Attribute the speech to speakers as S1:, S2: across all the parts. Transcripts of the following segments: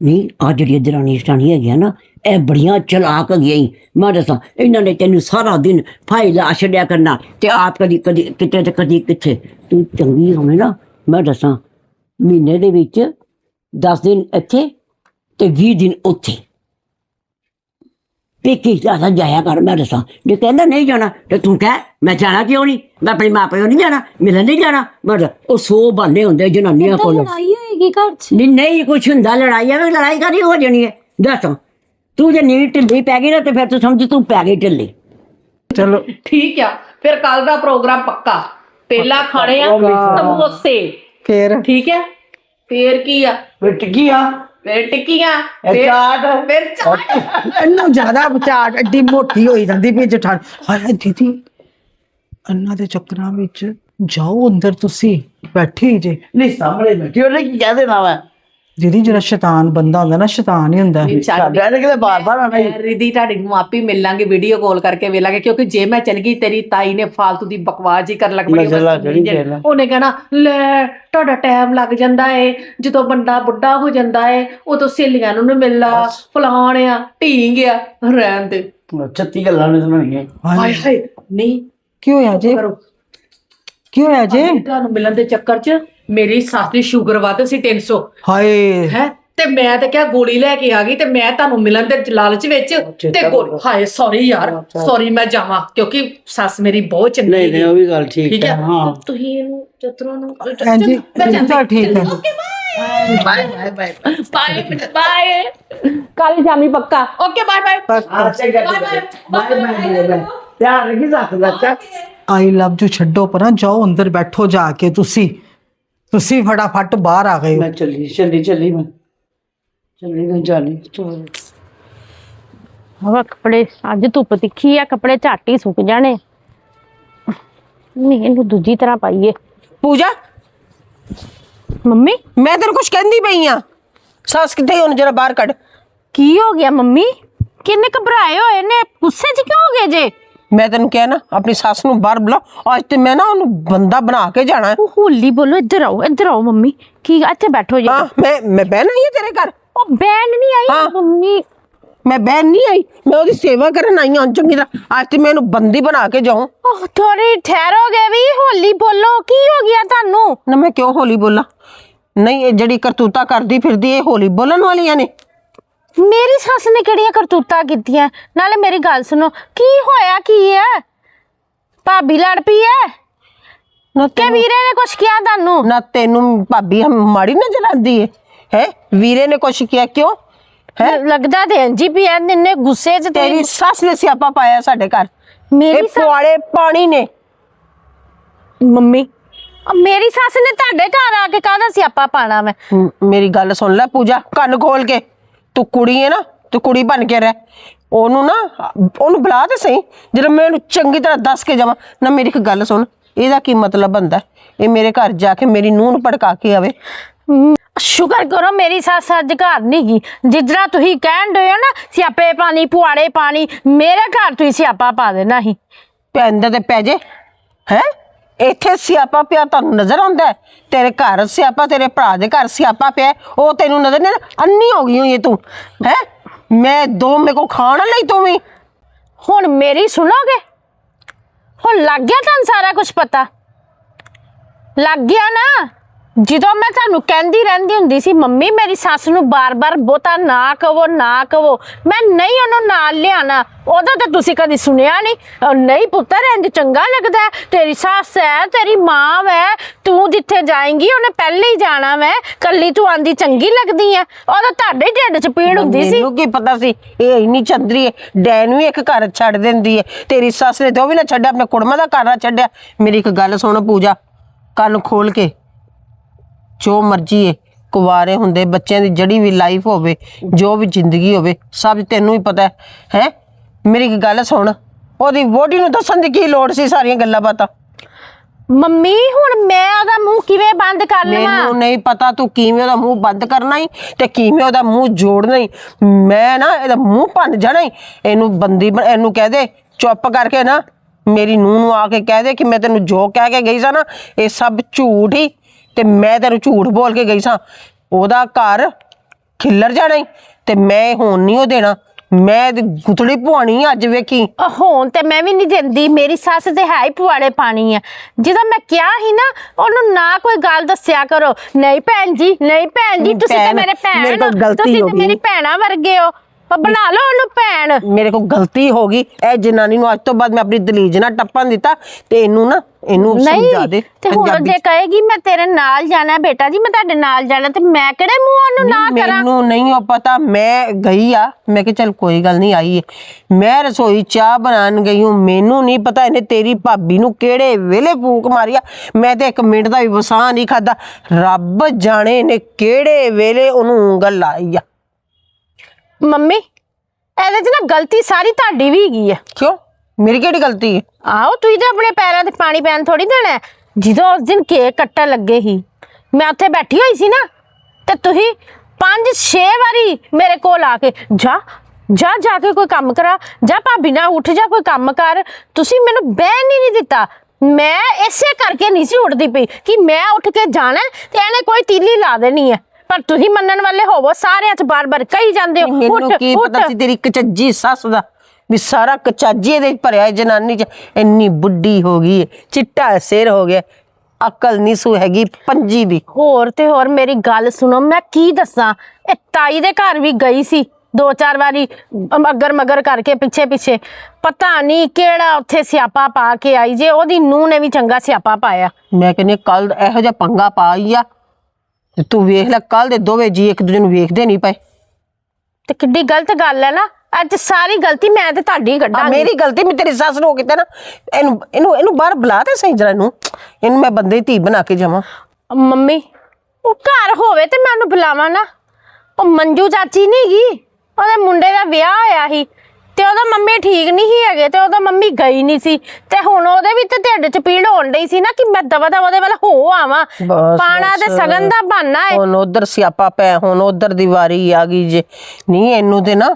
S1: ਨਹੀਂ ਆ ਜਿਹੜੀ ਦਰਾਣੀ ਸਟਾਣੀ ਹੈਗੀਆਂ ਨਾ ਇਹ ਬੜੀਆਂ ਚਲਾਕ ਹੈਗੀਆਂ ਈ। ਮੈਂ ਦੱਸਾਂ ਇਹਨਾਂ ਨੇ ਤੈਨੂੰ ਸਾਰਾ ਦਿਨ ਫਾਈਲ ਆ ਛੱਡਿਆ ਕਰਨਾ ਤੇ ਆਪ ਕਦੀ ਕਦੀ ਕਿਤੇ ਤੇ ਕਦੀ ਕਿੱਥੇ। ਤੂੰ ਚੰਗੀ ਹੋਵੇਂ ਨਾ ਮੈਂ ਦੱਸਾਂ ਮਹੀਨੇ ਦੇ ਵਿੱਚ 10 ਦਿਨ ਇੱਥੇ ਤੇ 20 ਦਿਨ ਉੱਥੇ। ਪੇਕੇ ਜ਼ਿਆਦਾ ਜਾਇਆ ਕਰ ਮੈਂ ਦੱਸਾਂ। ਜੇ ਕਹਿੰਦਾ ਨਹੀਂ ਜਾਣਾ ਤੇ ਤੂੰ ਕਹਿ ਮੈਂ ਜਾਣਾ ਕਿਉਂ ਨਹੀਂ? ਮੈਂ ਆਪਣੀ ਮਾਂ ਪਿਓ ਨਹੀਂ ਜਾਣਾ ਮਿਲਣ ਨਹੀਂ ਜਾਣਾ। ਮੈਂ ਦੱਸ, ਉਹ ਸੋ ਬਹਾਨੇ ਹੁੰਦੇ ਜਨਾਨੀਆਂ ਕੋਲ।
S2: ਲੜਾਈ ਹੋਏਗੀ ਘਰ 'ਚ
S1: ਨਹੀਂ ਨਹੀਂ ਕੁਛ ਹੁੰਦਾ ਲੜਾਈ ਐਵੇਂ ਲੜਾਈ ਕਰੀ ਹੋ ਜਾਣੀ ਹੈ? ਦੱਸ ਤੂੰ। ਜੇ ਨੀਂਦ ਢਿੱਲੀ ਪੈ ਗਈ ਨਾ ਤੇ ਫਿਰ ਤੂੰ ਸਮਝ ਤੂੰ ਪੈ ਗਈ ਢਿੱਲੀ।
S3: ਚਲੋ।
S4: ਠੀਕ ਆ ਫਿਰ ਕੱਲ ਦਾ ਪ੍ਰੋਗਰਾਮ ਪੱਕਾ। ਪਹਿਲਾਂ ਖਾਣੇ ਆ ਸਮੋਸੇ।
S3: ਫੇਰ?
S4: ਠੀਕ ਹੈ? ਫੇਰ ਕੀ ਆ?
S1: ਟਿੱਕੀਆਂ
S4: ਫਿਰ ਟਿੱਕੀਆਂ ਫਿਰ
S1: ਚਾਟ।
S4: ਫਿਰ ਚਾਟ।
S3: ਇੰਨਾ ਜ਼ਿਆਦਾ ਵਿਚਾਰ ਐਡੀ ਮੋਟੀ ਹੋਈ ਜਾਂਦੀ ਵੀ ਜਠਾਣ। ਹਾਏ ਦੀਦੀ ਅੰਨਾ ਦੇ ਚੱਕਰਾਂ ਵਿੱਚ ਜਾਓ ਅੰਦਰ ਤੁਸੀਂ। ਬੈਠੇ ਜੇ।
S1: ਨਹੀਂ ਸਾਹਮਣੇ ਬੈਠੀ। ਉਹਨੇ ਕੀ ਕਹਿ ਦੇਣਾ ਵਾ
S3: ਦੀਦੀ ਜਿਹੜਾ ਸ਼ੈਤਾਨ ਬੰਦਾ ਹੁੰਦਾ ਨਾ ਸ਼ੈਤਾਨ ਹੀ ਹੁੰਦਾ।
S1: ਸਾਡਾ ਨੇ ਕਿਤੇ ਬਾਰ ਬਾਰ ਆਣਾ ਹੀ।
S4: ਰਿਦੀ ਤੁਹਾਡੀ ਨੂੰ ਆਪੀ ਮਿਲਾਂਗੇ ਵੀਡੀਓ ਕਾਲ ਕਰਕੇ ਵੇਲਾਂਗੇ ਕਿਉਂਕਿ ਜੇ ਮੈਂ ਚਲ ਗਈ ਤੇਰੀ ਤਾਈ ਨੇ ਫਾਲਤੂ ਦੀ ਬਕਵਾਸ ਜੀ ਕਰਨ ਲੱਗ ਪਈ ਬਸ
S1: ਜਿਹੜੀ
S4: ਜਿਹੜੀ-। ਉਹਨੇ ਕਹਿਣਾ ਲੈ ਤੁਹਾਡਾ ਟਾਈਮ ਲੱਗ ਜਾਂਦਾ ਏ। ਜਦੋਂ ਬੰਦਾ ਬੁੱਢਾ ਹੋ ਜਾਂਦਾ ਏ ਉਦੋਂ ਸਹੇਲੀਆਂ ਨੂੰ ਨੀ ਮਿਲਦਾ ਫਲਾਣ ਆ ਢੀਂਗ ਆ ਰਹਿਣ ਦੇ।
S1: 36 ਗੱਲਾਂ ਨੇ ਸੁਣਾਈਆਂ।
S4: ਹਾਏ ਹਾਏ ਨਹੀਂ।
S3: ਕੀ ਹੋਇਆ ਜੇ?
S4: ਕਰੋ।
S3: ਕੀ ਹੋਇਆ ਜੇ?
S4: ਤੁਹਾਨੂੰ ਮਿਲਣ ਦੇ ਚੱਕਰ 'ਚ ਮੇਰੀ ਸੱਸ ਦੀ ਸ਼ੂਗਰ ਵੱਧ ਸੀ 300
S3: ਹਾਏ।
S4: ਹੈ? ਤੇ ਮੈਂ ਤਾਂ ਕਿਹਾ ਗੋਲੀ ਲੈ ਕੇ ਆ ਗਈ ਤੇ ਮੈਂ ਤੁਹਾਨੂੰ ਮਿਲਣ ਦੇ ਲਾਲਚ ਵਿੱਚ ਤੇ ਗੋਲੀ ਹਾਏ ਸੌਰੀ ਯਾਰ ਸੌਰੀ ਮੈਂ ਜਾਵਾਂ ਕਿਉਂਕਿ ਸੱਸ ਮੇਰੀ ਬਹੁਤ ਚੰਗੀ
S1: ਨਹੀਂ ਨਹੀਂ ਉਹ ਵੀ ਗੱਲ ਠੀਕ ਹੈ
S4: ਹੈ? ਤੁਸੀਂ ਇਹਨੂੰ ਚਤਰੋਂ ਨੂੰ
S3: ਹਾਂਜੀ ਠੀਕ ਹੈ।
S4: Okay bye bye bye bye bye bye ਕੱਲ ਸ਼ਾਮੀ ਪੱਕਾ। Okay bye bye
S1: bye bye bye ਧਿਆਨ ਰੱਖੀ ਰੱਖ ਬੱਚਾ
S3: ਆਈ ਲਵ ਯੂ ਛੱਡੋ ਪਰਾਂ ਜਾਓ ਅੰਦਰ ਬੈਠੋ ਜਾ ਕੇ ਤੁਸੀਂ ਤੁਸੀਂ ਫਟਾਫਟ ਬਾਹਰ ਆ ਗਏ ਹੋ
S1: ਮੈਂ ਚੱਲੀ ਚੱਲੀ ਚੱਲੀ ਮੈਂ ਚੱਲੀ ਮੈਂ ਜਾਣੀ ਤੂੰ
S2: ਹਵਾ ਕੱਪੜੇ ਅੱਜ ਧੁੱਪ ਤਿੱਖੀ ਆ ਕੱਪੜੇ ਝੱਟ ਹੀ ਸੁੱਕ ਜਾਣੇ ਨਹੀਂ ਇਹਨੂੰ ਦੂਜੀ ਤਰ੍ਹਾਂ ਪਾਈਏ
S5: ਪੂਜਾ
S2: ਮੰਮੀ
S5: ਮੈਂ ਤੈਨੂੰ ਕੁਝ ਕਹਿੰਦੀ ਪਈ ਆ ਸੱਸ ਕਿੱਥੇ ਹੁਣ ਜਰਾ ਬਾਹਰ ਕੱਢ
S2: ਕੀ ਹੋ ਗਿਆ ਮੰਮੀ ਕਿੰਨੇ ਘਬਰਾਏ ਹੋਏ ਨੇ ਗੁੱਸੇ 'ਚ ਕਿਉਂ ਹੋ ਗਏ ਜੇ
S5: ਮੈਂ ਤੈਨੂੰ ਕਿਹਾ ਨਾ ਆਪਣੀ ਸੱਸ ਨੂੰ ਬਾਹਰ ਬੁਲਾ ਅੱਜ ਤੇ ਮੈਂ ਨਾ ਉਹਨੂੰ ਬੰਦਾ ਬਣਾ ਕੇ ਜਾਣਾ। ਹੈ।
S2: ਉਹ ਹੋਲੀ ਬੋਲੋ ਇੱਧਰ ਆਓ ਇੱਧਰ ਆਓ ਮੰਮੀ। ਕੀ ਇੱਥੇ ਬੈਠੋ ਜੀ।
S5: ਹਾਂ ਮੈਂ ਮੈਂ ਬਹਿਣਾ ਹੀ ਹੈ ਤੇਰੇ ਘਰ?
S2: ਉਹ ਬੈਨ ਨਹੀਂ ਆਈ। ਮੰਮੀ।
S5: ਮੈਂ ਬਹਿਣ ਨਹੀਂ ਆਈ। ਮੈਂ ਉਹਦੀ ਸੇਵਾ ਕਰਨ ਆਈ ਹਾਂ ਚੰਗੀ ਤਰ੍ਹਾਂ। ਅੱਜ ਤੇ ਮੈਂ ਉਹਨੂੰ ਬੰਦੀ ਬਣਾ ਕੇ ਜਾਉਂ
S2: ਉਹ ਥੋੜੀ ਠਹਿਰੋਗੇ ਵੀ ਹੋਲੀ ਬੋਲੋ ਕੀ ਹੋ ਗਿਆ ਤੁਹਾਨੂੰ?
S5: ਨਾ ਮੈਂ ਕਿਉਂ ਹੋਲੀ ਬੋਲਾਂ? ਨਹੀਂ ਇਹ ਜਿਹੜੀ ਕਰਤੂਤਾ ਕਰਦੀ ਫਿਰਦੀ ਇਹ ਹੋਲੀ ਬੋਲਣ ਵਾਲੀਆਂ ਨੇ।
S2: ਮੇਰੀ ਸੱਸ ਨੇ ਕਿਹੜੀਆਂ ਕਰਤੂਤਾਂ ਕੀਤੀਆਂ? ਨਾਲੇ ਮੇਰੀ ਗੱਲ ਸੁਣੋ ਕੀ ਹੋਇਆ ਕੀ ਹੈ? ਭਾਬੀ ਲੜ ਪਈ ਹੈ?
S5: ਨਾ
S2: ਕਿ
S5: ਤੈਨੂੰ
S2: ਵੀਰੇ ਨੇ ਕੁਛ ਕਿਹਾ ਤੁਹਾਨੂੰ?
S5: ਨਾ ਤੈਨੂੰ ਭਾਬੀ ਹਮ- ਮਾੜੀ ਨਜ਼ਰ ਆਉਂਦੀ ਹੈ? ਹੈ? ਵੀਰੇ ਨੇ ਕੁਛ ਕਿਹਾ ਕਿਉਂ? ਹੈ?
S2: ਲੱਗਦਾ ਤੇ ਇੰਜੀ ਵੀ ਐ ਨਿੰਨੇ ਗੁੱਸੇ 'ਚ
S5: ਤੇਰੀ
S2: ਤੇਰੀ
S5: ਸੱਸ ਨੇ ਸਿਆਪਾ ਪਾਇਆ ਸਾਡੇ ਘਰ। ਇਹ
S2: ਮੇਰੀ ਸੱਸ
S5: ਪੁਆੜੇ ਪਾਣੀ ਨੇ।
S2: ਮੰਮੀ ਮੇਰੀ ਸੱਸ ਨੇ ਤੁਹਾਡੇ ਘਰ ਆ ਕੇ ਕਾਹਦਾ ਸਿਆਪਾ ਪਾਣਾ ਮੈਂ
S5: ਮ- ਮੇਰੀ ਗੱਲ ਸੁਣ ਲੈ ਪੂਜਾ ਕੰਨ ਖੋਲ ਕੇ। ਤੂੰ ਕੁੜੀ ਹੈ ਨਾ ਤੂੰ ਕੁੜੀ ਬਣ ਕੇ ਰਹਿ। ਉਹਨੂੰ ਨਾ ਉਹਨੂੰ ਬੁਲਾ ਤੇ ਸਹੀ ਜਦੋਂ ਮੈਂ ਉਹਨੂੰ ਚੰਗੀ ਤਰ੍ਹਾਂ ਦੱਸ ਕੇ ਜਾਵਾਂ। ਨਾ ਮੇਰੀ ਇੱਕ ਗੱਲ ਸੁਣ ਇਹਦਾ ਕੀ ਮਤਲਬ ਬੰਦਾ ਇਹ ਮੇਰੇ ਘਰ ਜਾ ਕੇ ਮੇਰੀ ਨੂੰਹ ਨੂੰ ਭੜਕਾ ਕੇ ਆਵੇ।
S2: ਸ਼ੁਕਰ ਕਰੋ ਮੇਰੀ ਸੱਸ ਅੱਜ ਘਰ ਨਹੀਂ ਗਈ। ਜਿੱਦਾਂ ਤੁਸੀਂ ਕਹਿਣ ਡਏ ਹੋ ਨਾ ਸਿਆਪੇ ਪਾਣੀ ਪੁਆੜੇ ਪਾਣੀ ਮੇਰੇ ਘਰ ਤੁਸੀਂ ਸਿਆਪਾ ਪਾ ਦੇਣਾ ਸੀ।
S5: ਪੈਂਦਾ ਤੇ ਪੈ ਜੇ ਹੈ? ਇੱਥੇ ਸਿਆਪਾ ਪਿਆ ਤੁਹਾਨੂੰ ਨਜ਼ਰ ਆਉਂਦਾ ਹੈ? ਤੇਰੇ ਘਰ ਸਿਆਪਾ ਤੇਰੇ ਭਰਾ ਦੇ ਘਰ ਸਿਆਪਾ ਪਿਆ ਹੈ, ਉਹ ਤੈਨੂੰ ਨਜ਼ਰ ਨਹੀਂ ਆਉਂਦਾ? ਅੰਨੀ ਹੋ ਗਈ ਹੋਈ ਹੈ ਤੂੰ ਹੈ? ਮੈਂ ਦੋ ਮੇਰੇ ਕੋ ਖਾਣ ਲਈ ਤੂੰ ਵੀ।
S2: ਹੁਣ ਮੇਰੀ ਸੁਣੋਗੇ? ਹੁਣ ਲੱਗ ਗਿਆ ਤੁਹਾਨੂੰ ਸਾਰਾ ਕੁਝ ਪਤਾ? ਲੱਗ ਗਿਆ ਨਾ? ਜਦੋਂ ਮੈਂ ਤੁਹਾਨੂੰ ਕਹਿੰਦੀ ਰਹਿੰਦੀ ਹੁੰਦੀ ਸੀ ਮੰਮੀ ਮੇਰੀ ਸੱਸ ਨੂੰ ਬਾਰ-ਬਾਰ ਬਹੁਤਾ ਨਾ ਕਹੋ ਨਾ ਕਹੋ ਮੈਂ ਨਹੀਂ ਉਹਨੂੰ ਨਾਲ ਲਿਆਣਾ। ਉਦੋਂ ਤਾਂ ਤੁਸੀਂ ਕਦੀ ਸੁਣਿਆ ਨਹੀਂ। ਨਹੀਂ ਪੁੱਤਰ ਇੰਜ ਚੰਗਾ ਲੱਗਦਾ ਹੈ, ਤੇਰੀ ਸੱਸ ਹੈ ਤੇਰੀ ਮਾਂ ਹੈ ਤੂੰ ਜਿੱਥੇ ਜਾਏਂਗੀ ਉਹਨੇ ਪਹਿਲੇ ਹੀ ਜਾਣਾ ਵੈ। ਕੱਲੀ ਤੂੰ ਆਂਦੀ ਚੰਗੀ ਲੱਗਦੀ ਹੈ। ਉਦੋਂ ਤੁਹਾਡੇ ਢਿੱਡ 'ਚ ਪੀੜ ਹੁੰਦੀ ਸੀ।
S5: ਮੈਨੂੰ ਕੀ ਪਤਾ ਸੀ? ਇਹ ਇੰਨੀ ਚੰਦਰੀ ਹੈ। ਡੈਨ ਵੀ ਇੱਕ ਘਰ ਛੱਡ ਦਿੰਦੀ ਹੈ। ਤੇਰੀ ਸੱਸ ਨੇ ਤੇ ਉਹ ਵੀ ਨਾ ਛੱਡਿਆ ਆਪਣੇ ਕੁੜਮਾ ਦਾ ਘਰ ਨਾ ਛੱਡਿਆ। ਮੇਰੀ ਇੱਕ ਗੱਲ ਸੁਣ ਪੂਜਾ। ਕੰਨ ਖੋਲ ਕੇ। ਜੋ ਮਰਜ਼ੀ ਹੈ ਕੁਵਾਰੇ ਹੁੰਦੇ ਬੱਚਿਆਂ ਦੀ ਜੜੀ ਵੀ ਲਾਈਫ ਹੋਵੇ ਜੋ ਵੀ ਜ਼ਿੰਦਗੀ ਹੋਵੇ ਸਭ ਤੈਨੂੰ ਹੀ ਪਤਾ ਹੈ ਹੈ? ਮੇਰੀ ਇੱਕ ਗੱਲ ਸੁਣ ਉਹਦੀ ਵੋਟੀ ਨੂੰ ਦੱਸਣ ਦੀ ਕੀ ਲੋੜ ਸੀ ਸਾਰੀਆਂ ਗੱਲਾਂ ਬਾਤਾਂ?
S2: ਮੰਮੀ ਹੁਣ ਮੈਂ ਉਹਦਾ ਮੂੰਹ ਕਿਵੇਂ ਬੰਦ ਕਰ ਲਵਾਂ?
S5: ਮੈਨੂੰ ਨਹੀਂ ਪਤਾ ਤੂੰ ਕਿਵੇਂ ਉਹਦਾ ਮੂੰਹ ਬੰਦ ਕਰਨਾ ਹੀ ਤੇ ਕਿਵੇਂ ਉਹਦਾ ਮੂੰਹ ਜੋੜਨਾ ਹੀ ਮੈਂ ਨਾ ਇਹਦਾ ਮੂੰਹ ਭੰਨ ਜਾਣਾ ਹੀ ਇਹਨੂੰ ਬੰਦੀ ਬਣ- ਇਹਨੂੰ ਕਹਿ ਦੇ ਚੁੱਪ ਕਰਕੇ ਨਾ ਮੇਰੀ ਨੂੰਹ ਨੂੰ ਆ ਕੇ ਕਹਿ ਦੇ ਕਿ ਮੈਂ ਤੈਨੂੰ ਜੋ ਕਹਿ ਕੇ ਗਈ ਸਾਂ ਨਾ ਇਹ ਸਭ ਝੂਠ ਹੀ ਤੇ ਮੈਂ ਤੈਨੂੰ ਝੂਠ ਬੋਲ ਕੇ ਗਈ ਸਾਂ। ਉਹਦਾ ਘਰ ਖਿੱਲਰ ਜਾਣਾ ਈ ਤੇ ਮੈਂ ਹੁਣ ਨਹੀਂ ਉਹ ਦੇਣਾ। ਮੈਂ ਗੁਤੜੀ ਪਵਾਣੀ ਅੱਜ ਵੇਖੀ।
S2: ਅਹ ਹੁਣ ਤੇ ਮੈਂ ਵੀ ਨਹੀਂ ਦਿੰਦੀ ਮੇਰੀ ਸੱਸ ਤੇ ਹੈ ਹੀ ਪੁਆੜੇ ਪਾਣੀ ਆ। ਜਦੋਂ ਮੈਂ ਕਿਹਾ ਸੀ ਨਾ ਉਹਨੂੰ ਨਾ ਕੋਈ ਗੱਲ ਦੱਸਿਆ ਕਰੋ। ਨਹੀਂ ਭੈਣ ਜੀ ਨਹੀਂ ਭੈਣ ਜੀ ਤੁਸੀਂ ਤਾਂ
S5: ਭੈਣ,
S2: ਮੇਰੇ ਭੈਣ
S5: ਮੇਰੇ ਕੋਲ
S2: ਹੋ,
S5: ਗਲਤੀ
S2: ਤੁਸੀਂ
S5: ਹੋ
S2: ਤਾਂ
S5: ਗਈ।
S2: ਮੇਰੀ ਭੈਣਾ ਵਰਗੇ ਹੋ। ਪਰ ਬਣਾ ਲਓ ਉਹਨੂੰ ਭੈਣ।
S5: ਮੇਰੇ ਕੋਲ ਗਲਤੀ ਹੋ ਗਈ। ਇਹ ਜਨਾਨੀ ਨੂੰ ਅੱਜ ਤੋਂ ਬਾਅਦ ਮੈਂ ਆਪਣੀ ਦਲੀਜ ਨਾਲ ਟੱਪਣ ਦਿੱਤਾ ਤੇ ਇਹਨੂੰ ਨਾ ਇਹਨੂੰ ਸਮਝਾ ਦੇ
S2: ਨਹੀਂ ਤੇ ਹੁਣ
S5: ਪੰਜਾਬੀ
S2: ਜੇ ਕਹੇਗੀ ਮੈਂ ਤੇਰੇ ਨਾਲ ਜਾਣਾ ਬੇਟਾ ਜੀ ਮੈਂ ਤੁਹਾਡੇ ਨਾਲ ਜਾਣਾ ਤੇ ਮੈਂ ਕਿਹੜੇ ਮੂੰਹ ਉਹਨੂੰ ਨਾ ਕਰਾਂ?
S5: ਮੈਨੂੰ ਨਹੀਂ ਉਹ ਪਤਾ। ਮੈਂ ਗਈ ਆ ਮੈਂ ਕਿ ਚਲ ਕੋਈ ਗੱਲ ਨਹੀਂ ਆਈ ਹੈ ਮੈਂ ਰਸੋਈ ਚਾਹ ਬਣਾਉਣ ਗਈ ਹੂੰ ਮੈਨੂੰ ਨਹੀਂ ਪਤਾ ਇਹਨੇ ਤੇਰੀ ਭਾਬੀ ਨੂੰ ਕਿਹੜੇ ਵੇਲੇ ਫੂਕ ਮਾਰੀ ਆ। ਮੈਂ ਤੇ ਇੱਕ ਮਿੰਟ ਦਾ ਵੀ ਵਸਾਹ ਨਹੀਂ ਖਾਦਾ ਰੱਬ ਜਾਣੇ ਨੇ ਕਿਹੜੇ ਵੇਲੇ ਉਹਨੂੰ ਉਂਗਲ ਲਾਈ ਆ।
S2: ਮੰਮੀ ਇਹਦੇ 'ਚ ਨਾ ਗਲਤੀ ਸਾਰੀ ਤੁਹਾਡੀ ਵੀ ਹੈਗੀ ਆ।
S5: ਕਿਉਂ? ਮੇਰੀ ਕਿਹੜੀ ਗਲਤੀ ਹੈ?
S2: ਆਓ ਤੁਸੀਂ ਤਾਂ ਆਪਣੇ ਪੈਰਾਂ ਤੇ ਪਾਣੀ ਪੈਣ ਥੋੜੀ ਦੇਣਾ ਹੈ। ਜਦੋਂ ਉਸ ਦਿਨ ਕੇਕ ਕੱਟਣ ਲੱਗੇ ਸੀ ਮੈਂ ਉੱਥੇ ਬੈਠੀ ਹੋਈ ਸੀ ਨਾ ਤੇ ਤੁਸੀਂ ਪੰਜ ਛੇ ਵਾਰੀ ਮੇਰੇ ਕੋਲ ਆ ਕੇ ਜਾ ਜਾ ਜਾ ਕੇ ਕੋਈ ਕੰਮ ਕਰਾ ਜਾ ਭਾਬੀ ਨਾਲ ਉੱਠ ਜਾ ਕੋਈ ਕੰਮ ਕਰ। ਤੁਸੀਂ ਮੈਨੂੰ ਬਹਿਣ ਹੀ ਨਹੀਂ ਦਿੱਤਾ। ਮੈਂ ਇਸੇ ਕਰਕੇ ਨਹੀਂ ਸੀ ਉੱਠਦੀ ਪਈ ਕਿ ਮੈਂ ਉੱਠ ਕੇ ਜਾਣਾ ਹੈ ਤੇ ਇਹਨੇ ਕੋਈ ਤੀਲੀ ਲਾ ਦੇਣੀ ਹੈ। ਪਰ ਤੁਸੀਂ ਮੰਨਣ ਵਾਲੇ ਹੋਵੋ ਸਾਰਿਆਂ 'ਚ ਬਾਰ-ਬਾਰ ਕਹੀ ਜਾਂਦੇ ਹੋ
S5: ਮੈਨੂੰ ਕੀ ਪਤਾ ਸੀ ਤੇਰੀ ਕਚੱਜੀ ਸੱਸ ਦਾ ਵੀ ਸਾਰਾ ਕਚਾਜੀ ਇਹਦੇ ਭਰਿਆ ਹੈ ਜਨਾਨੀ ਚ ਇੰਨੀ ਬੁੱਢੀ ਹੋ ਗਈ ਹੈ, ਚਿੱਟਾ ਸਿਰ ਹੋ ਗਿਆ ਅਕਲ ਨਹੀਂ ਸੂ ਹੈਗੀ ਪੰਜੀ ਦੀ।
S2: ਹੋਰ ਤੇ ਹੋਰ ਮੇਰੀ ਗੱਲ ਸੁਣੋ ਮੈਂ ਕੀ ਦੱਸਾਂ? ਇਹ ਤਾਈ ਦੇ ਘਰ ਵੀ ਗਈ ਸੀ ਦੋ ਚਾਰ ਵਾਰੀ ਅਗਰ ਮਗਰ ਕਰਕੇ ਪਿੱਛੇ ਪਿੱਛੇ ਪਤਾ ਨਹੀਂ ਕਿਹੜਾ ਉੱਥੇ ਸਿਆਪਾ ਪਾ ਕੇ ਆਈ ਜੇ ਉਹਦੀ ਨੂੰਹ ਨੇ ਵੀ ਚੰਗਾ ਸਿਆਪਾ ਪਾਇਆ।
S5: ਮੈਂ ਕਹਿੰਦੀ ਕੱਲ ਇਹੋ ਜਿਹਾ ਪੰਗਾ ਪਾਈ ਆ ਤੇ ਤੂੰ ਵੇਖ ਲੈ ਕੱਲ ਦੇ ਦੋਵੇਂ ਜੀ ਇੱਕ ਦੂਜੇ ਨੂੰ ਵੇਖਦੇ ਨਹੀਂ ਪਏ।
S2: ਤੇ ਕਿੱਡੀ ਗਲਤ ਗੱਲ ਹੈ ਨਾ ਅੱਜ ਸਾਰੀ ਗਲਤੀ ਮੈਂ ਤੇ ਤੁਹਾਡੀ
S5: ਆ
S2: ਕੱਢਾਂਗੀ।
S5: ਮੇਰੀ ਗਲਤੀ ਮੈਂ ਤੇਰੀ ਸੱਸ ਨੂੰ ਕੀਤਾ ਨਾ ਇਹਨੂੰ ਇਹਨੂੰ ਇਹਨੂੰ ਬਾਹਰ ਬੁਲਾ ਤੇ ਸਹੀ ਜਰਾ ਇਹਨੂੰ। ਇਹਨੂੰ ਮੈਂ ਬੰਦੇ ਦੀ ਧੀ ਬਣਾ ਕੇ ਜਾਵਾਂ।
S2: ਮੰਮੀ ਉਹ ਘਰ ਹੋਵੇ ਤੇ ਮੈਂ ਉਹਨੂੰ ਬੁਲਾਵਾਂ ਨਾ। ਉਹ ਮੰਜੂ ਚਾਚੀ ਨਹੀਂ ਗਈ ਉਹਦੇ ਮੁੰਡੇ ਦਾ ਵਿਆਹ ਹੋਇਆ ਸੀ। ਤੇ ਉਹਦਾ ਮੰਮੀ ਠੀਕ ਨਹੀਂ ਸੀ ਹੈਗੇ ਤੇ ਉਹਦਾ ਮੰਮੀ ਗਈ ਨਹੀਂ ਸੀ। ਤੇ ਹੁਣ ਉਹਦੇ ਵੀ ਤੇ ਢਿੱਡ 'ਚ ਪੀੜ ਹੋਣ ਡਈ ਸੀ ਨਾ ਕਿ ਮੈਂ ਦਵਾ ਦਵਾ ਉਹਦੇ ਵੱਲ ਹੋ ਆਵਾਂ।
S5: ਬਸ,
S2: ਪਾਣਾ ਤੇ
S5: ਬਸ।
S2: ਸਗਨ ਦਾ ਬਹਾਨਾ ਹੈ।
S5: ਹੁਣ ਉਧਰ ਸਿਆਪਾ ਪੈ ਹੁਣ ਉਧਰ ਦੀ ਵਾਰੀ ਆ ਗਈ ਜੇ। ਨਹੀਂ ਇਹਨੂੰ ਤੇ ਨਾ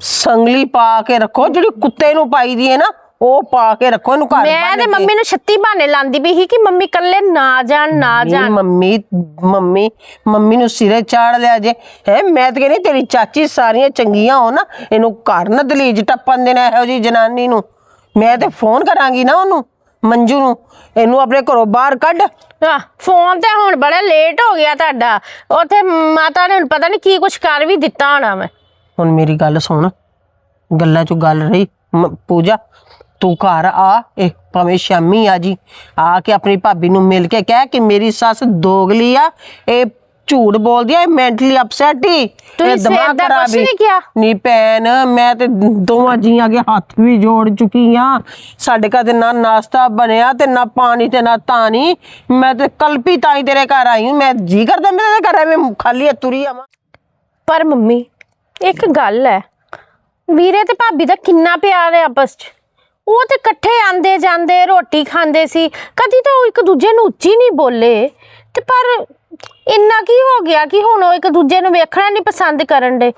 S5: ਸੰਗਲੀ ਪਾ ਕੇ ਰੱਖੋ ਜਿਹੜੀ ਕੁੱਤੇ ਨੂੰ ਪਾਈ ਦੀ ਹੈ ਨਾ। ਉਹ ਪਾ ਕੇ ਰੱਖੋ ਇਹਨੂੰ ਘਰ
S2: ਮੈਂ ਤੇ। ਮੰਮੀ ਨੂੰ ਛੱਤੀ ਬਹਾਨੇ ਲਾਂਦੀ ਵੀ ਸੀ ਕਿ ਮੰਮੀ ਕੱਲੇ ਨਾ ਜਾਣ ਨਾ ਜਾਣ।
S5: ਮੰਮੀ ਮੰਮੀ ਮੰਮੀ ਨੂੰ ਸਿਰੇ ਚਾੜ ਲਿਆ ਜੇ। ਹੈ ਮੈਂ ਤਾਂ ਕਹਿੰਦੀ ਤੇਰੀ ਚਾਚੀ ਸਾਰੀਆਂ ਚੰਗੀਆਂ ਹੋ ਨਾ ਇਹਨੂੰ ਘਰ ਨਾ ਦਲੀਜ ਟੱਪਣ ਦੇਣਾ ਇਹੋ ਜੀ ਜਨਾਨੀ ਨੂੰ। ਮੈਂ ਤੇ ਫੋਨ ਕਰਾਂਗੀ ਨਾ ਉਹਨੂੰ ਮੰਜੂ ਨੂੰ। ਇਹਨੂੰ ਆਪਣੇ ਘਰੋਂ ਬਾਹਰ ਕੱਢ।
S2: ਆਹ, ਫੋਨ ਤੇ ਹੁਣ ਬੜਾ ਲੇਟ ਹੋ ਗਿਆ ਤੁਹਾਡਾ। ਉੱਥੇ ਮਾਤਾ ਨੇ ਹੁਣ ਪਤਾ ਨਹੀਂ ਕੀ ਕੁਝ ਕਰ ਵੀ ਦਿੱਤਾ ਹੋਣਾ ਮੈਂ।
S5: ਹੁਣ ਮੇਰੀ ਗੱਲ ਸੁਣ। ਗੱਲਾਂ 'ਚ ਗੱਲ ਰਹੀ। ਪੂਜਾ ਤੂੰ ਘਰ ਆ ਇਹ ਭਾਵੇਂ ਸ਼ਾਮੀ ਆ ਜੀ। ਆ ਕੇ ਆਪਣੀ ਭਾਬੀ ਨੂੰ ਮਿਲ ਕੇ ਕਹਿ ਕਿ ਮੇਰੀ ਸੱਸ ਦੋਗਲੀ ਆ ਇਹ ਝੂਠ ਬੋਲਦੀ ਇਹ ਮੈਂਟਲੀ ਅਪਸੈਟ ਹੀ ਇਹ ਦਿਮਾਗ ਖਰਾਬ ਹੀ।
S2: ਨਹੀਂ
S5: ਭੈਣ ਮੈਂ ਤੇ ਦੋਵਾਂ ਜੀਆਂ ਅੱਗੇ ਹੱਥ ਵੀ ਜੋੜ ਚੁੱਕੀ ਆ ਸਾਡੇ ਘਰ ਤੇ ਨਾ ਨਾਸ਼ਤਾ ਬਣਿਆ ਤੇ ਨਾ ਪਾਣੀ ਤੇ ਨਾ ਤਾਣੀ ਮੈਂ ਤੇ ਕਲਪੀ ਤਾਈ ਤੇਰੇ ਘਰ ਆਈ ਹੂੰ। ਮੈਂ ਜੀ ਕਰਦਾ ਮੇਰੇ ਘਰ ਐਵੇਂ ਖਾਲੀ ਤੁਰੀ ਆਵਾਂ।
S2: ਪਰ ਮੰਮੀ ਇੱਕ ਗੱਲ ਹੈ ਵੀਰੇ ਤੇ ਭਾਬੀ ਦਾ ਕਿੰਨਾ ਪਿਆਰ ਹੈ ਆਪਸ 'ਚ। ਉਹ ਤੇ ਇਕੱਠੇ ਆਂਦੇ ਜਾਂਦੇ ਰੋਟੀ ਖਾਂਦੇ ਸੀ। ਕਦੀ ਤਾਂ ਉਹ ਇੱਕ ਦੂਜੇ ਨੂੰ ਉੱਚੀ ਨਹੀਂ ਬੋਲੇ। ਤੇ ਪਰ ਇੰਨਾ ਕੀ ਹੋ ਗਿਆ ਕਿ ਹੁਣ ਉਹ ਇੱਕ ਦੂਜੇ ਨੂੰ ਵੇਖਣਾ ਨਹੀਂ ਪਸੰਦ ਕਰਨ ਦੇ?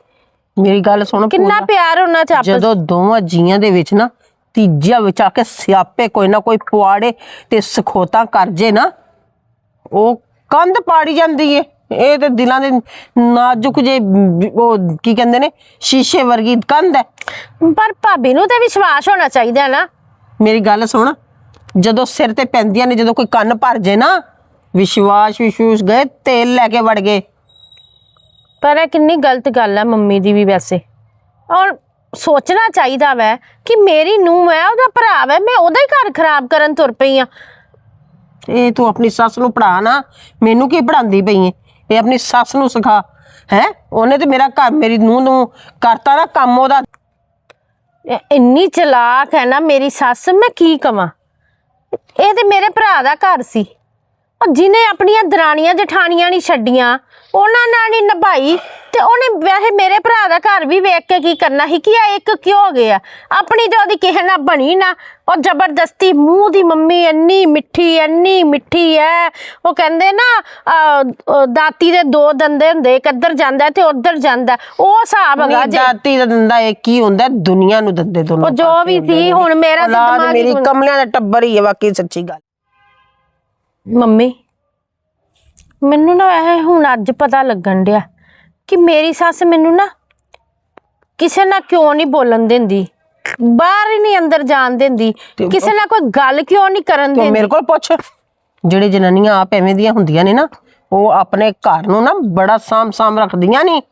S5: ਮੇਰੀ ਗੱਲ ਸੁਣ
S2: ਕਿੰਨਾ
S5: ਪੂਜਾ।
S2: ਪਿਆਰ ਉਹਨਾਂ 'ਚ ਆਪਸ
S5: ਜਦੋਂ ਦੋਵਾਂ ਜੀਆਂ ਦੇ ਵਿੱਚ ਨਾ ਤੀਜਾ ਵਿੱਚ ਆ ਕੇ ਸਿਆਪੇ ਕੋਈ ਨਾ ਕੋਈ ਪੁਆੜੇ ਤੇ ਸਖੋਤਾ ਕਰ ਜੇ ਨਾ ਉਹ ਕੰਧ ਪਾੜੀ ਜਾਂਦੀ ਏ। ਇਹ ਤੇ ਦਿਲਾਂ ਦੇ ਨਾਜ਼ੁਕ ਜੇ ਉਹ ਕੀ ਕਹਿੰਦੇ ਨੇ ਸ਼ੀਸ਼ੇ ਵਰਗੀ ਕੰਧ ਹੈ।
S2: ਪਰ ਭਾਬੀ ਨੂੰ ਤੇ ਵਿਸ਼ਵਾਸ ਹੋਣਾ ਚਾਹੀਦਾ ਹੈ ਨਾ।
S5: ਮੇਰੀ ਗੱਲ ਸੁਣ ਜਦੋਂ ਸਿਰ ਤੇ ਪੈਂਦੀਆਂ ਨੇ ਜਦੋਂ ਕੋਈ ਕੰਨ ਭਰ ਜੇ ਨਾ ਵਿਸ਼ਵਾਸ ਵਿਸ਼ੂਸ ਗਏ ਤੇਲ ਲੈ ਕੇ ਵੜ ਗਏ।
S2: ਪਰ ਇਹ ਕਿੰਨੀ ਗਲਤ ਗੱਲ ਹੈ ਮੰਮੀ ਦੀ ਵੀ ਵੈਸੇ। ਔਰ ਸੋਚਣਾ ਚਾਹੀਦਾ ਵੈ ਕਿ ਮੇਰੀ ਨੂੰਹ ਹੈ ਉਹਦਾ ਭਰਾ ਵੈ ਮੈਂ ਉਹਦਾ ਹੀ ਘਰ ਖਰਾਬ ਕਰਨ ਤੁਰ ਪਈ ਆ।
S5: ਇਹ ਤੂੰ ਆਪਣੀ ਸੱਸ ਨੂੰ ਪੜਾ ਨਾ ਮੈਨੂੰ ਕੀ ਪੜਾਉਂਦੀ ਪਈ ਏ? ਇਹ ਆਪਣੀ ਸੱਸ ਨੂੰ ਸਿਖਾ। ਹੈ? ਉਹਨੇ ਤੇ ਮੇਰਾ ਘਰ, ਮੇਰੀ ਨੂੰਹ ਨੂੰ ਕਰਤਾ ਨਾ ਕੰਮ ਉਹਦਾ।
S2: ਇਹ ਇੰਨੀ ਚਲਾਕ ਹੈ ਨਾ ਮੇਰੀ ਸੱਸ, ਮੈਂ ਕੀ ਕਵਾਂ? ਇਹ ਤੇ ਮੇਰੇ ਭਰਾ ਦਾ ਘਰ ਸੀ। ਉਹ ਜਿਹਨੇ ਆਪਣੀਆਂ ਦਰਾਣੀਆਂ, ਜਠਾਣੀਆਂ ਨਹੀਂ ਛੱਡੀਆਂ, ਉਹਨਾਂ ਨਾਲ ਨਹੀਂ ਨਿਭਾਈ। ਤੇ ਉਹਨੇ ਵੈਸੇ ਮੇਰੇ ਭਰਾ ਦਾ ਘਰ ਵੀ ਵੇਖ ਕੇ ਕੀ ਕਰਨਾ ਸੀ ਕਿ ਇਹ ਇੱਕ ਕਿਉਂ ਹੋ ਗਿਆ? ਆਪਣੀ ਤੇ ਉਹਦੀ ਕਿਸੇ ਨਾਲ ਬਣੀ ਨਾ। ਉਹ ਜ਼ਬਰਦਸਤੀ ਮੂੰਹ ਦੀ ਮੰਮੀ ਇੰਨੀ ਮਿੱਠੀ ਇੰਨੀ ਮਿੱਠੀ ਐ। ਉਹ ਕਹਿੰਦੇ ਨਾ ਦਾਤੀ ਦੇ ਦੋ ਦੰਦੇ ਹੁੰਦੇ ਇੱਕ ਇੱਧਰ ਜਾਂਦਾ ਤੇ ਉੱਧਰ ਜਾਂਦਾ। ਉਹ ਹਿਸਾਬ ਹੈਗਾ ਜੇ
S5: ਦਾਤੀ ਦਾ ਦੰਦਾ ਇਹ ਕੀ ਹੁੰਦਾ ਦੁਨੀਆ ਨੂੰ ਦੰਦੇ ਦੋਨੋਂ
S2: ਉਹ ਜੋ ਵੀ ਸੀ ਹੁਣ ਮੇਰਾ ਦਿਮਾਗ ਹੀ
S5: ਮੇਰੀ ਕਮਲਿਆਂ ਦਾ ਟੱਬਰ ਹੀ ਹੈ ਵਾਕਈ ਸੱਚੀ ਗੱਲ।
S2: ਮੰਮੀ ਮੈਨੂੰ ਨਾ ਇਹ ਹੁਣ ਅੱਜ ਪਤਾ ਲੱਗਣ ਡਿਆ। ਕਿ ਮੇਰੀ ਸੱਸ ਮੈਨੂੰ ਨਾ ਕਿਸੇ ਨਾਲ ਕਿਉਂ ਨਹੀਂ ਬੋਲਣ ਦਿੰਦੀ? ਬਾਹਰ ਹੀ ਨਹੀਂ ਅੰਦਰ ਜਾਣ ਦਿੰਦੀ। ਕਿਸੇ ਨਾਲ ਕੋਈ ਗੱਲ ਕਿਉਂ ਨਹੀਂ ਕਰਨ
S5: ਤੂੰ
S2: ਦਿੰਦੀ?
S5: ਮੇਰੇ ਕੋਲ ਪੁੱਛ। ਜਿਹੜੇ ਜਨਾਨੀਆਂ ਆਪ ਐਵੇਂ ਦੀਆਂ ਹੁੰਦੀਆਂ ਨੇ ਨਾ ਉਹ ਆਪਣੇ ਘਰ ਨੂੰ ਨਾ ਬੜਾ ਸਾਂਭ ਸਾਂਭ ਰੱਖਦੀਆਂ ਨਹੀਂ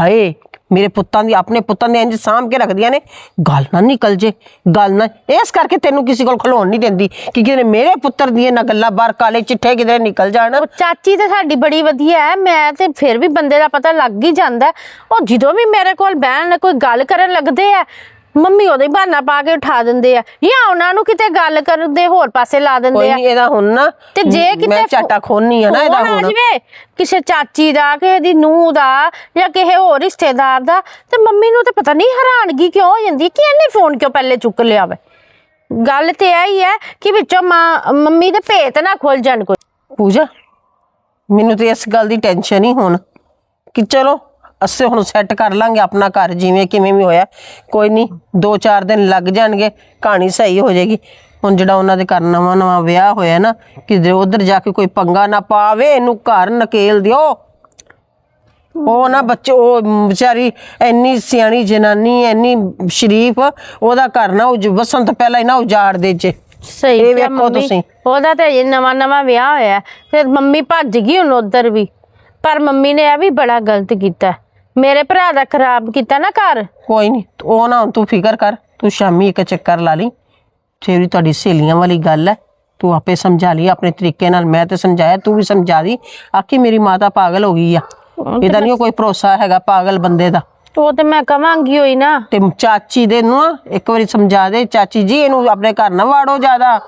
S5: ਹਾਏ ਮੇਰੇ ਪੁੱਤਾਂ ਦੀ, ਆਪਣੇ ਪੁੱਤਾਂ ਦੇ ਇੰਜ ਸਾਂਭ ਕੇ ਰੱਖਦੀਆਂ ਨੇ ਗੱਲ ਨਾ ਨਿਕਲ ਜੇ, ਗੱਲ ਨਾ, ਇਸ ਕਰਕੇ ਤੈਨੂੰ ਕਿਸੇ ਕੋਲ ਖਲੋਣ ਨਹੀਂ ਦਿੰਦੀ ਕਿ ਕਿਤੇ ਮੇਰੇ ਪੁੱਤਰ ਦੀਆਂ ਨਾ ਗੱਲਾਂ ਬਾਹਰ ਕਾਲੇ ਚਿੱਠੇ ਕਿਤੇ ਨਿਕਲ ਜਾਣ
S2: ਉਹ ਚਾਚੀ ਤੇ ਸਾਡੀ ਬੜੀ ਵਧੀਆ ਹੈ, ਮੈਂ ਤੇ ਫਿਰ ਵੀ ਬੰਦੇ ਦਾ ਪਤਾ ਲੱਗ ਹੀ ਜਾਂਦਾ ਹੈ। ਉਹ ਜਦੋਂ ਵੀ ਮੇਰੇ ਕੋਲ ਬਹਿਣ, ਕੋਈ ਗੱਲ ਕਰਨ ਲੱਗਦੇ ਆ ਮੰਮੀ ਉਹਦੇ ਬਹਾਨਾ ਪਾ ਕੇ ਉਠਾ ਦਿੰਦੇ ਆ। ਜਾਂ ਉਹਨਾਂ ਨੂੰ ਕਿਤੇ ਗੱਲ ਕਰਨ ਦੇ ਹੋਰ ਪਾਸੇ ਲਾ
S5: ਕੋਈ
S2: ਦਿੰਦੇ ਆ।
S5: ਨਹੀਂ ਇਹਦਾ ਹੁਣ ਨਾ
S2: ਤੇ ਜੇ ਕਿਤੇ
S5: ਮੈਂ ਝਾਟਾ ਖੋਨੀ ਆ ਨਾ ਇਹਦਾ ਹੁਣ।
S2: ਜਾਵੇ। ਕਿਸੇ ਚਾਚੀ ਦਾ ਕਿਸੇ ਦੀ ਨੂੰਹ ਦਾ ਜਾਂ ਕਿਸੇ ਹੋਰ ਰਿਸ਼ਤੇਦਾਰ ਦਾ ਤੇ ਮੰਮੀ ਨੂੰ ਤੇ ਪਤਾ ਨਹੀਂ ਹੈਰਾਨਗੀ ਕਿਉਂ ਹੋ ਜਾਂਦੀ ਕਿ ਇਹਨੇ ਫੋਨ ਕਿਉਂ ਪਹਿਲੇ ਚੁੱਕ ਲਿਆ ਵੇ। ਗੱਲ ਤੇ ਇਹ ਹੀ ਹੈ ਕਿ ਵਿੱਚੋਂ ਮਾਂ ਮੰਮੀ ਦੇ ਭੇਤ ਨਾ ਖੁੱਲ ਜਾਣ ਕੋਈ।
S5: ਪੂਜਾ ਮੈਨੂੰ ਤੇ ਇਸ ਗੱਲ ਦੀ ਟੈਨਸ਼ਨ ਹੀ ਹੁਣ ਕਿ ਚਲੋ ਅਸੀਂ ਹੁਣ ਸੈੱਟ ਕਰ ਲਾਂਗੇ ਆਪਣਾ ਘਰ ਜਿਵੇਂ ਕਿਵੇਂ ਵੀ ਹੋਇਆ ਕੋਈ ਨਹੀਂ 2-4 ਦਿਨ ਲੱਗ ਜਾਣਗੇ ਕਹਾਣੀ ਸਹੀ ਹੋ ਜਾਏਗੀ ਹੁਣ ਜਿਹੜਾ ਉਹਨਾਂ ਦੇ ਘਰ ਨਵਾਂ ਨਵਾਂ ਵਿਆਹ ਹੋਇਆ ਨਾ ਕਿ ਉਧਰ ਜਾ ਕੇ ਕੋਈ ਪੰਗਾ ਨਾ ਪਾਵੇ ਇਹਨੂੰ ਘਰ ਨਕੇਲ ਦਿਓ ਉਹ ਨਾ ਬੱਚੇ ਉਹ ਵਿਚਾਰੀ ਇੰਨੀ ਸਿਆਣੀ ਜਨਾਨੀ ਇੰਨੀ ਸ਼ਰੀਫ ਉਹਦਾ ਘਰ ਨਾ ਉਹ ਵਸਣ ਤੋਂ ਪਹਿਲਾਂ ਹੀ ਨਾ ਉਜਾੜ ਦੇ ਚ
S2: ਸਹੀ
S5: ਇਹ ਵੇਖੋ। ਤੁਸੀਂ।
S2: ਉਹਦਾ ਤੇ ਨਵਾਂ ਨਵਾਂ ਵਿਆਹ ਹੋਇਆ। ਫਿਰ ਮੰਮੀ ਭੱਜ ਗਈ ਹੁਣ ਉਧਰ ਵੀ ਪਰ ਮੰਮੀ ਨੇ ਇਹ ਵੀ ਬੜਾ ਗਲਤ ਕੀਤਾ ਮੇਰੇ ਭਰਾ ਦਾ ਖਰਾਬ ਕੀਤਾ ਨਾ ਘਰ।
S5: ਕੋਈ ਨਹੀਂ ਉਹ ਨਾ ਹੁਣ ਤੂੰ ਫਿਕਰ ਕਰ ਤੂੰ ਸ਼ਾਮੀ ਇੱਕ ਚੱਕਰ ਲਾ ਲਈ। ਜਿਹੜੀ ਤੁਹਾਡੀ ਸਹੇਲੀਆਂ ਵਾਲੀ ਗੱਲ ਹੈ ਤੂੰ ਆਪੇ ਸਮਝਾ ਲਈ ਆਪਣੇ ਤਰੀਕੇ ਨਾਲ ਮੈਂ ਤੇ ਸਮਝਾਇਆ ਤੂੰ ਵੀ ਸਮਝਾ ਦੀ। ਆਖੀ ਮੇਰੀ ਮਾਤਾ ਪਾਗਲ ਹੋ ਗਈ ਆ। ਇਹਦਾ ਨਹੀਂ ਕੋਈ ਭਰੋਸਾ ਹੈਗਾ ਪਾਗਲ ਬੰਦੇ ਦਾ।
S2: ਉਹ ਤੇ ਮੈਂ ਕਵਾਂਗੀ ਹੋਈ ਨਾ।
S5: ਤੇ ਚਾਚੀ ਦੇ ਨੂੰ ਨਾ ਇੱਕ ਵਾਰੀ ਸਮਝਾ ਦੇ ਚਾਚੀ ਜੀ ਇਹਨੂੰ ਆਪਣੇ ਘਰ ਨਾ ਵਾੜੋ ਜ਼ਿਆਦਾ।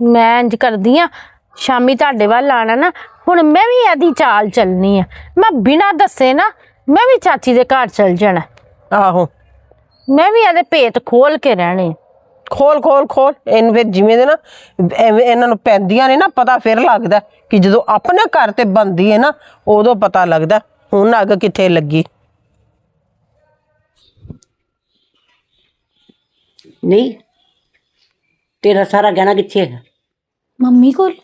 S2: ਮੈਂ ਇੰਜ ਕਰਦੀ ਆ ਸ਼ਾਮੀ ਤੁਹਾਡੇ ਵੱਲ ਆਣਾ ਨਾ ਹੁਣ ਮੈਂ ਵੀ ਇਹਦੀ ਚਾਲ ਚੱਲਣੀ ਆ। ਮੈਂ ਬਿਨਾਂ ਦੱਸੇ ਨਾ ਮੈਂ ਵੀ ਚਾਚੀ ਦੇ ਘਰ ਚਲ ਜਾਣਾ।
S5: ਆਹੋ।
S2: ਮੈਂ ਵੀ ਇਹਦੇ ਭੇਤ ਖੋਲ ਕੇ ਰਹਿਣੇ।
S5: ਖੋਲ ਖੋਲ ਖੋਲ। ਇਹਨੂੰ ਫਿਰ ਜਿਵੇਂ ਦੇ ਨਾ ਐਵੇਂ ਇਹਨਾਂ ਨੂੰ ਪੈਂਦੀਆਂ ਨੇ ਨਾ ਪਤਾ ਫਿਰ ਲੱਗਦਾ ਕਿ ਜਦੋਂ ਆਪਣੇ ਘਰ ਤੇ ਬੰਦੀ ਹੈ ਨਾ ਉਦੋਂ ਪਤਾ ਲੱਗਦਾ ਹੁਣ ਅੱਗ ਕਿੱਥੇ ਲੱਗੀ।
S1: ਨਹੀਂ ਤੇਰਾ ਸਾਰਾ ਗਹਿਣਾ ਕਿੱਥੇ ਹੈ
S6: ਮੰਮੀ ਕੋਲ?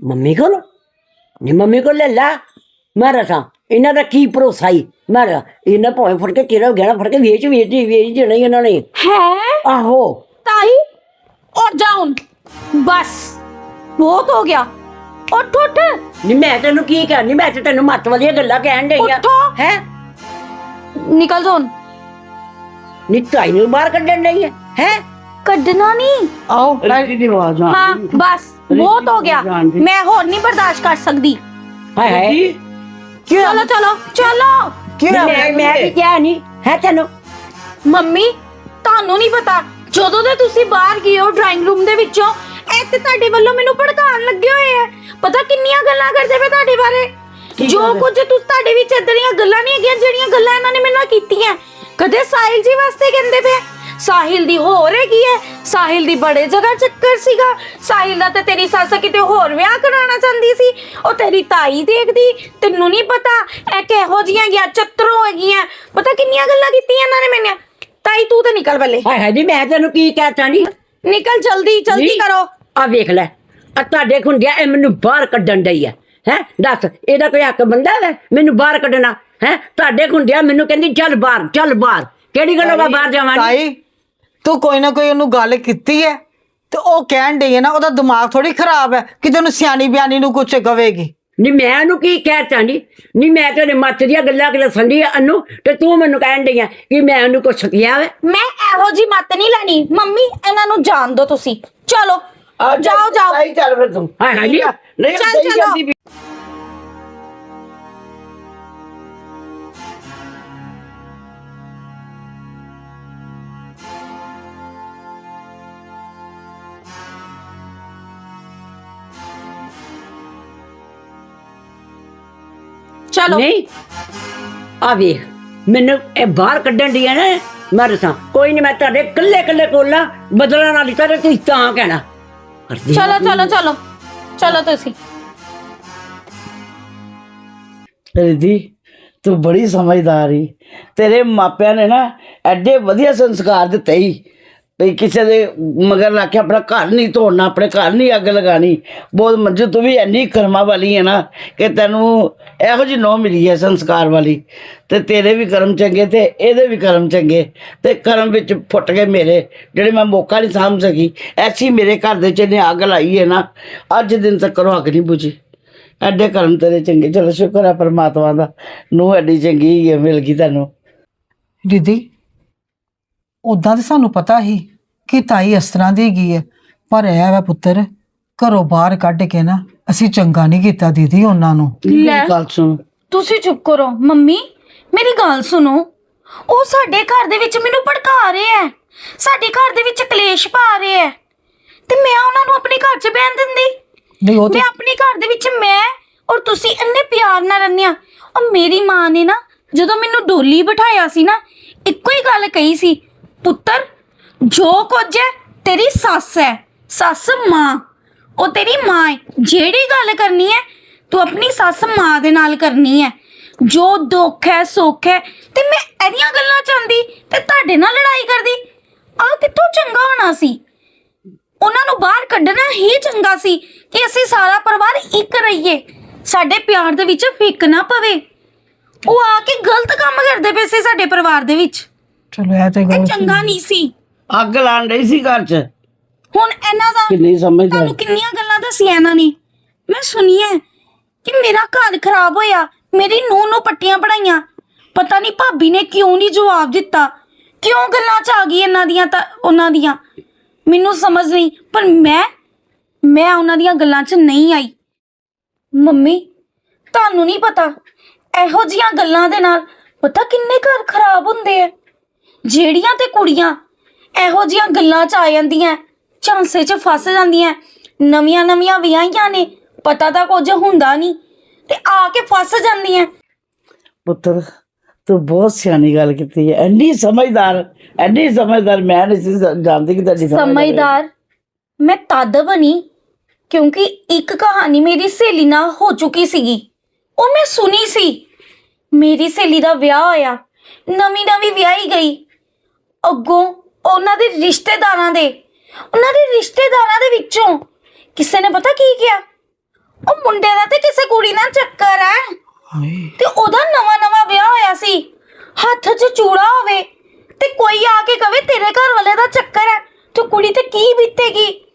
S1: ਮੰਮੀ ਕੋਲ? ਨਹੀਂ ਮੰਮੀ ਕੋਲ ਲੈ ਲਾ। ਮੈਂ ਰਸਾਂ ਇਹਨਾਂ ਦਾ ਕੀ ਭਰੋਸਾ ਹੀ ਮੈਂ ਇਹਨਾਂ ਭਾਵੇਂ ਫੜ ਕੇ ਤੇਰਾ ਗਹਿਣਾ ਫੜ ਕੇ ਵੇਚ ਵੇਚ ਵੇਚ ਦੇਣਾ ਹੀ ਇਹਨਾਂ ਨੇ।
S6: ਹੈ?
S1: ਆਹੋ।
S6: ਤਾਈ ਔਰ ਜਾਉਨ ਬਸ। ਬਹੁਤ ਹੋ ਗਿਆ। ਉੱਠ ਉੱਠ।
S1: ਨਹੀਂ ਮੈਂ ਤੈਨੂੰ ਕੀ ਕਹਿਣੀ ਮੈਂ ਤੇ ਤੈਨੂੰ ਮੱਤ ਵਾਲੀਆਂ ਗੱਲਾਂ ਕਹਿਣ ਡਈ ਆ।
S6: ਉੱਠੋ।
S1: ਹੈ?
S6: ਨਿਕਲ ਜਾਉਨ
S1: ਨਹੀਂ ਤਾਈ ਨੂੰ ਬਾਹਰ ਕੱਢਣ ਡਈ ਹੈ ਹੈ?
S6: ਕੱਢਣਾ ਨਹੀਂ
S3: ਆਓ
S1: ਦੀ ਆਵਾਜ਼ ਆ।
S6: ਹਾਂ ਬਸ। ਬਹੁਤ ਹੋ ਗਿਆ। ਮੈਂ ਹੋਰ ਨਹੀਂ ਬਰਦਾਸ਼ਤ ਕਰ ਸਕਦੀ।
S1: ਹਾਏ ਹਾਏ।
S6: ਚਲੋ ਚਲੋ ਚਲੋ।
S5: ਕੀ
S1: ਮੈਂ ਮੈਂ ਵੀ ਕਿਹਾ ਨਹੀਂ ਹੈ ਤੈਨੂੰ?
S6: ਮੰਮੀ ਤੁਹਾਨੂੰ ਨਹੀਂ ਪਤਾ ਜਦੋਂ ਦੇ ਤੁਸੀਂ ਬਾਹਰ ਗਏ ਹੋ ਡਰਾਇੰਗ ਰੂਮ ਦੇ ਵਿੱਚੋਂ ਇੱਥੇ ਤੁਹਾਡੇ ਵੱਲੋਂ ਮੈਨੂੰ ਭੜਕਾਉਣ ਲੱਗੇ ਹੋਏ ਆ। ਪਤਾ ਕਿੰਨੀਆਂ ਗੱਲਾਂ ਕਰਦੇ ਪਏ ਤੁਹਾਡੇ ਬਾਰੇ? ਜੋ ਕੁਝ ਤੁਸੀਂ ਤੁਹਾਡੇ ਵਿੱਚ ਇਦਾਂ ਦੀਆਂ ਗੱਲਾਂ ਨਹੀਂ ਹੈਗੀਆਂ ਜਿਹੜੀਆਂ ਗੱਲਾਂ ਇਹਨਾਂ ਨੇ ਮੇਰੇ ਨਾਲ ਕੀਤੀਆਂ। ਕਦੇ ਸਾਹਿਲ ਜੀ ਵਾਸਤੇ ਕਹਿੰਦੇ ਪਏ? ਸਾਹਿਲ ਦੀ ਹੋਰ ਹੈਗੀ ਹੈ? ਸਾਹਿਲ ਦੀ ਬੜੇ ਜਗ੍ਹਾ ਚੱਕਰ ਸੀਗਾ। ਸਾਹਿਲ ਦਾ ਤੇ ਤੇਰੀ ਸੱਸ ਕਿਤੇ ਹੋਰ ਵਿਆਹ ਕਰਾਉਣਾ ਚਾਹੁੰਦੀ ਸੀ। ਉਹ ਤੇਰੀ ਤਾਈ ਦੇਖਦੀ ਤੈਨੂੰ ਨਹੀਂ ਪਤਾ। ਇਹ ਕਿਹੋ ਜੀਆਂ ਗਿਆ ਚਤਰੋ ਹੈਗੀਆਂ। ਪਤਾ ਕਿੰਨੀਆਂ ਗੱਲਾਂ ਕੀਤੀਆਂ ਇਹਨਾਂ ਨੇ ਮੈਨੂੰ? ਤਾਈ ਤੂੰ ਤੇ ਨਿਕਲ ਬੱਲੇ
S1: ਹਾਏ ਹਾਏ ਨਹੀਂ ਮੈਂ ਤੈਨੂੰ ਕੀ ਕਹਿਤਾ ਨਹੀਂ
S6: ਨਿਕਲ ਜਲਦੀ ਜਲਦੀ। ਕਰੋ।
S1: ਆ ਵੇਖ ਲੈ। ਆ ਤੁਹਾਡੇ ਖੁੰਡਿਆ ਇਹ ਮੈਨੂੰ ਬਾਹਰ ਕੱਢਣ ਡਈ ਹੈ। ਹੈ ਦੱਸ ਇਹਦਾ ਕੋਈ ਹੱਕ ਬੰਦਾ ਹੈ ਮੈਨੂੰ ਬਾਹਰ ਕੱਢਣਾ। ਹੈ ਤੁਹਾਡੇ ਖੁੰਡਿਆ ਮੈਨੂੰ ਕਹਿੰਦੀ ਚੱਲ ਬਾਹਰ ਚੱਲ ਬਾਹਰ। ਕਿਹੜੀ ਗੱਲੋਂ ਮੈਂ ਬਾਹਰ ਜਾਵਾਂ
S3: ਤਾਈ ਤੂੰ ਕੋਈ ਨਾ ਕੋਈ ਉਹਨੂੰ ਗੱਲ ਕੀਤੀ ਹੈ ਤੇ ਉਹ ਕਹਿਣ ਡਈ ਹੈ ਨਾ ਉਹਦਾ ਦਿਮਾਗ ਥੋੜੀ ਖਰਾਬ ਹੈ ਕਿ ਤੈਨੂੰ ਸਿਆਣੀ ਬਿਆਨੀ ਨੂੰ ਕੁਝ ਕਵੇਗੀ।
S1: ਨਹੀਂ ਮੈਂ ਉਹਨੂੰ ਕੀ ਕਹਿ ਚਾਂਦੀ ਨਹੀਂ ਮੈਂ ਤੇਰੇ ਮੱਤ ਦੀਆਂ ਗੱਲਾਂ ਕਿ ਸੰਦੀ ਅਨੂ ਤੇ ਤੂੰ ਮੈਨੂੰ ਕਹਿਣ ਡਈ ਆ ਕਿ ਮੈਂ ਉਹਨੂੰ ਕੁਛ ਕਿਹਾ ਵੇ।
S6: ਮੈਂ ਇਹੋ ਜੀ ਮੱਤ ਨਹੀਂ ਲੈਣੀ। ਮੰਮੀ ਇਹਨਾਂ ਨੂੰ ਜਾਣ ਦਿਓ ਤੁਸੀਂ। ਚਲੋ ਜਾਓ ਜਾਓ।
S1: ਚੱਲ ਫਿਰ ਤੂੰ। ਹਾਂ ਹਾਂ ਨਹੀਂ ਨਹੀਂ
S6: ਚੱਲ,
S1: ਸਹੀ
S6: ਚਲੋ।
S1: ਕਹਿੰਦੀ
S6: ਚਲੋ।
S1: ਨਹੀਂ। ਆ ਵੇਖ ਮੈਨੂੰ ਇਹ ਬਾਹਰ ਕੱਢਣ ਦੀ ਹੈ ਨਾ ਮੈਂ ਦੱਸਾਂ ਕੋਈ ਨਹੀਂ ਮੈਂ ਤੁਹਾਡੇ ਕੱਲੇ ਕੱਲੇ ਕੋਲਾ ਬਦਲਣ ਵਾਲੀ ਤਾਂ ਤੁਸੀਂ ਤਾਂ ਕਹਿਣਾ। ਕਰਦੀ
S6: ਚਲੋ ਚਲੋ ਚਲੋ। ਚਲੋ ਤੁਸੀਂ।
S7: ਰਿਧੀ ਤੂੰ ਬੜੀ ਸਮਝਦਾਰ ਈ। ਤੇਰੇ ਮਾਪਿਆਂ ਨੇ ਨਾ ਐਡੇ ਵਧੀਆ ਸੰਸਕਾਰ ਦਿੱਤੇ ਹੀ ਵੀ ਕਿਸੇ ਦੇ ਮਗਰ ਲਾ ਕੇ ਆਪਣਾ ਘਰ ਨਹੀਂ ਤੋੜਨਾ ਆਪਣੇ ਘਰ ਨਹੀਂ ਅੱਗ ਲਗਾਣੀ ਬਹੁਤ ਮੰਜੂ ਤੂੰ ਵੀ ਇੰਨੀ ਕਰਮਾ ਵਾਲੀ ਹੈ ਨਾ ਕਿ ਤੈਨੂੰ ਇਹੋ ਜਿਹੀ ਨੌ ਮਿਲੀ ਹੈ ਸੰਸਕਾਰ ਵਾਲੀ ਤੇ ਤੇਰੇ ਵੀ ਕਰਮ ਚੰਗੇ ਤੇ ਇਹਦੇ ਵੀ ਕਰਮ ਚੰਗੇ ਤੇ ਕਰਮ ਵਿੱਚ ਫੁੱਟ ਗਏ ਮੇਰੇ, ਜਿਹੜੇ ਮੈਂ ਮੌਕਾ ਨਹੀਂ ਸਾਂਭ ਸਕੀ, ਐਸੀ ਮੇਰੇ ਘਰ ਦੇ ਚ ਨੇ ਅੱਗ ਲਾਈ ਹੈ ਨਾ, ਅੱਜ ਦਿਨ ਤੱਕ ਅੱਗ ਨਹੀਂ ਬੁਝੀ। ਐਡੇ ਕਰਮ ਤੇਰੇ ਚੰਗੇ, ਚਲੋ ਸ਼ੁਕਰ ਹੈ ਪਰਮਾਤਮਾ ਦਾ ਨੂੰ ਐਡੀ ਚੰਗੀ ਹੈ ਮਿਲ ਗਈ ਤੁਹਾਨੂੰ।
S3: ਦੀਦੀ ਉਦਾਂ ਤੇ ਸਾਨੂੰ ਪਤਾ ਹੀ ਕਿ ਤਾਈ ਇਸ ਤਰ੍ਹਾਂ ਦੀ ਹੈਗੀ ਹੈ, ਪਰ ਇਹ ਵਾ ਪੁੱਤਰ, ਘਰੋਂ ਬਾਹਰ ਕੱਢ ਕੇ ਨਾ ਅਸੀਂ ਚੰਗਾ ਨਹੀਂ ਕੀਤਾ ਦੀਦੀ ਉਹਨਾਂ ਨੂੰ।
S6: ਲੈ
S7: ਗੱਲ ਸੁਣ।
S6: ਤੁਸੀਂ ਚੁੱਪ ਕਰੋ ਮੰਮੀ ਮੇਰੀ ਗੱਲ ਸੁਣੋ। ਉਹ ਸਾਡੇ ਘਰ ਦੇ ਵਿੱਚ ਮੈਨੂੰ ਭੜਕਾ ਰਹੇ ਐ। ਸਾਡੇ ਘਰ ਦੇ ਵਿੱਚ ਕਲੇਸ਼ ਪਾ ਰਹੇ ਐ। ਤੇ ਮੈਂ ਉਹਨਾਂ ਨੂੰ ਆਪਣੇ ਘਰ 'ਚ ਬਹਿਣ ਦਿੰਦੀ।
S3: ਨਹੀਂ ਉਹ ਤੇ
S6: ਮੈਂ ਆਪਣੇ ਘਰ ਦੇ ਵਿੱਚ ਮੈਂ ਔਰ ਤੁਸੀਂ ਇੰਨੇ ਪਿਆਰ ਨਾਲ ਰਹਿੰਦੇ ਆ। ਔਰ ਮੇਰੀ ਮਾਂ ਨੇ ਨਾ ਜਦੋਂ ਮੈਨੂੰ ਡੋਲੀ ਬਿਠਾਇਆ ਸੀ ਨਾ ਇੱਕੋ ਹੀ ਗੱਲ ਕਹੀ ਸੀ ਪੁੱਤਰ ਜੋ ਕੁਝ ਹੈ ਤੇਰੀ ਸੱਸ ਹੈ ਸੱਸ ਮਾਂ। ਉਹ ਤੇਰੀ ਮਾਂ ਹੈ ਜਿਹੜੀ ਗੱਲ ਕਰਨੀ ਹੈ ਤੂੰ ਆਪਣੀ ਸੱਸ ਮਾਂ ਦੇ ਨਾਲ ਕਰਨੀ ਹੈ ਜੋ ਦੁੱਖ ਹੈ ਸੁੱਖ ਹੈ ਤੇ ਮੈਂ ਇਹਦੀਆਂ ਗੱਲਾਂ ਚਾਹੁੰਦੀ ਤੇ ਤੁਹਾਡੇ ਨਾਲ ਲੜਾਈ ਕਰਦੀ। ਆ ਕਿੱਥੋਂ ਚੰਗਾ ਹੋਣਾ ਸੀ? ਉਹਨਾਂ ਨੂੰ ਬਾਹਰ ਕੱਢਣਾ ਹੀ ਚੰਗਾ ਸੀ ਕਿ ਅਸੀਂ ਸਾਰਾ ਪਰਿਵਾਰ ਇੱਕ ਰਹੀਏ। ਸਾਡੇ ਪਿਆਰ ਦੇ ਵਿੱਚ ਫਿੱਕ ਨਾ ਪਵੇ। ਉਹ ਆ ਕੇ ਗਲਤ ਕੰਮ ਕਰਦੇ ਪਏ ਸੀ ਸਾਡੇ ਪਰਿਵਾਰ ਦੇ ਵਿੱਚ।
S3: ਚਲੋ ਇਹ ਤੇ
S6: ਇਹ
S3: ਗੱਲ
S6: ਚੰਗਾ ਨਹੀਂ ਸੀ।
S7: ਅੱਗ ਲਾਣ ਰਹੀ ਸੀ ਘਰ 'ਚ।
S6: ਹੁਣ ਇਹਨਾਂ ਦਾ
S7: ਕਿ ਨਹੀਂ ਸਮਝਦਾ?
S6: ਤੁਹਾਨੂੰ ਕਿੰਨੀਆਂ ਗੱਲਾਂ ਦੱਸੀਆਂ ਇਹਨਾਂ ਨੇ? ਮੈਂ ਸੁਣੀਆਂ ਕਿ ਮੇਰਾ ਘਰ ਖਰਾਬ ਹੋਇਆ ਮੇਰੀ ਨੂੰਹ ਨੂੰ ਪੱਟੀਆਂ ਪੜਾਈਆਂ। ਪਤਾ ਨਹੀਂ ਭਾਬੀ ਨੇ ਕਿਉਂ ਨਹੀਂ ਜਵਾਬ ਦਿੱਤਾ। ਕਿਉਂ ਗੱਲਾਂ ਚ ਆ ਗਈ ਇਹਨਾਂ ਦੀਆਂ ਤਾਂ ਉਹਨਾਂ ਦੀਆਂ? ਮੈਨੂੰ ਸਮਝ ਨਹੀਂ ਪਰ ਮੈਂ ਮੈਂ ਉਹਨਾਂ ਦੀਆਂ ਗੱਲਾਂ 'ਚ ਨਹੀਂ ਆਈ। ਮੰਮੀ ਤੁਹਾਨੂੰ ਨਹੀਂ ਪਤਾ ਇਹੋ ਜੀਆਂ ਗੱਲਾਂ ਦੇ ਨਾਲ ਪਤਾ ਕਿੰਨੇ ਘਰ ਖਰਾਬ ਹੁੰਦੇ ਆ? ਜਿਹੜੀਆਂ ਤੇ ਕੁੜੀਆਂ ਇਹੋ ਜੀਆਂ ਗੱਲਾਂ 'ਚ ਆ ਜਾਂਦੀਆਂ। ਝਾਂਸੇ 'ਚ ਫਸ ਜਾਂਦੀਆਂ। ਨਵੀਆਂ ਨਵੀਆਂ ਵਿਆਹੀਆਂ ਨੇ ਪਤਾ ਤਾਂ ਕੁਝ ਹੁੰਦਾ ਨਹੀਂ ਤੇ ਆ ਕੇ ਫਸ ਜਾਂਦੀਆਂ।
S7: ਪੁੱਤਰ ਤੂੰ ਬਹੁਤ ਸਿਆਣੀ ਗੱਲ ਕੀਤੀ ਹੈ। ਐਨੀ ਸਮਝਦਾਰ ਐਨੀ ਸਮਝਦਾਰ ਮੈਂ ਨਹੀਂ ਸੀ ਜਾਣਦੀ ਕਿ ਤੁਹਾਡੀ ਸਮਝਦਾਰ। ਹੈ।
S6: ਸਮਝਦਾਰ ਮੈਂ ਤਦ ਬਣੀ ਕਿਉਂਕਿ ਇੱਕ ਕਹਾਣੀ ਮੇਰੀ ਸਹੇਲੀ ਨਾਲ ਹੋ ਚੁੱਕੀ ਸੀਗੀ। ਉਹ ਮੈਂ ਸੁਣੀ ਸੀ। ਮੇਰੀ ਸਹੇਲੀ ਦਾ ਵਿਆਹ ਹੋਇਆ। ਨਵੀਂ ਨਵੀਂ ਵਿਆਹੀ ਗਈ। ਅੱਗੋਂ ਉਹਨਾਂ ਦੇ ਰਿਸ਼ਤੇਦਾਰਾਂ ਦੇ ਉਹਨਾਂ ਦੇ ਰਿਸ਼ਤੇਦਾਰਾਂ ਦੇ ਵਿੱਚੋਂ ਕਿਸੇ ਨੇ ਪਤਾ ਕੀ ਕਿਹਾ? ਉਹ ਮੁੰਡੇ ਦਾ ਤੇ ਕਿਸੇ ਕੁੜੀ ਨਾਲ ਚੱਕਰ ਹੈ।
S3: ਹਾਏ।
S6: ਤੇ ਉਹਦਾ ਨਵਾਂ ਨਵਾਂ ਵਿਆਹ ਹੋਇਆ ਸੀ। ਹੱਥ 'ਚ ਚੂੜਾ ਹੋਵੇ ਤੇ ਕੋਈ ਆ ਕੇ ਕਵੇ ਤੇਰੇ ਘਰ ਵਾਲੇ ਦਾ ਚੱਕਰ ਹੈ। ਤੇ ਕੁੜੀ ਤੇ ਕੀ ਬੀਤੇਗੀ?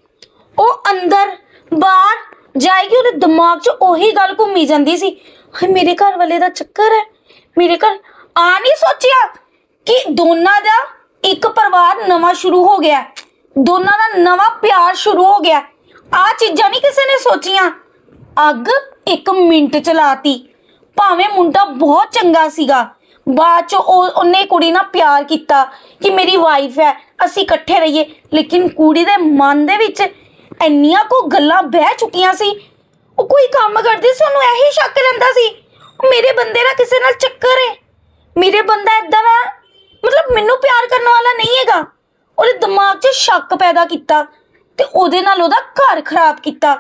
S6: ਉਹ ਅੰਦਰ ਬਾਹਰ ਜਾਏਗੀ ਉਹਦੇ ਦਿਮਾਗ 'ਚ ਉਹੀ ਗੱਲ ਘੁੰਮੀ ਜਾਂਦੀ ਸੀ। ਹਾਏ ਮੇਰੇ ਘਰ ਵਾਲੇ ਦਾ ਚੱਕਰ ਹੈ। ਮੇਰੇ ਘਰ ਆ ਨਹੀਂ ਸੋਚਿਆ ਕਿ ਦੋਨਾਂ ਦਾ ਇੱਕ ਪਰਿਵਾਰ ਨਵਾਂ ਸ਼ੁਰੂ ਹੋ ਗਿਆ। ਹੈ। ਦੋਨਾਂ ਦਾ ਨਵਾਂ ਪਿਆਰ ਸ਼ੁਰੂ ਹੋ ਗਿਆ। ਆ ਚੀਜ਼ਾਂ ਨਹੀਂ ਕਿਸੇ ਨੇ ਸੋਚੀਆਂ। ਅੱਗ ਇੱਕ ਮਿੰਟ ਚ ਲਾਤੀ। ਭਾਵੇਂ ਮੁੰਡਾ ਬਹੁਤ ਚੰਗਾ ਸੀਗਾ, ਬਾਅਦ ਚ ਉਹ ਉਹਨੇ ਕੁੜੀ ਨਾਲ ਪਿਆਰ ਕੀਤਾ ਕਿ ਮੇਰੀ ਵਾਈਫ ਹੈ, ਅਸੀਂ ਇਕੱਠੇ ਰਹੀਏ। ਲੇਕਿਨ ਕੁੜੀ ਦੇ ਮਨ ਦੇ ਵਿੱਚ ਇੰਨੀਆਂ ਕੋ ਗੱਲਾਂ ਬਹਿ ਚੁੱਕੀਆਂ ਸੀ। ਉਹ ਕੋਈ ਕੰਮ ਕਰਦੀ ਸੀ, ਉਹਨੂੰ ਇਹੀ ਸ਼ੱਕ ਰਹਿੰਦਾ ਸੀ। ਉਹ ਮੇਰੇ ਬੰਦੇ ਦਾ ਕਿਸੇ ਨਾਲ ਚੱਕਰ ਹੈ ਮੇਰੇ ਬੰਦਾ ਇਦਾਂ ਦਾ, ਮਤਲਬ ਮੈਨੂੰ ਪਿਆਰ ਕਰਨ ਵਾਲਾ ਨਹੀਂ ਹੈਗਾ। ਉਹਦੇ ਦਿਮਾਗ 'ਚ ਸ਼ੱਕ ਪੈਦਾ ਕੀਤਾ ਤੇ ਉਹਦੇ ਨਾਲ ਉਹਦਾ ਘਰ ਖਰਾਬ ਕੀਤਾ।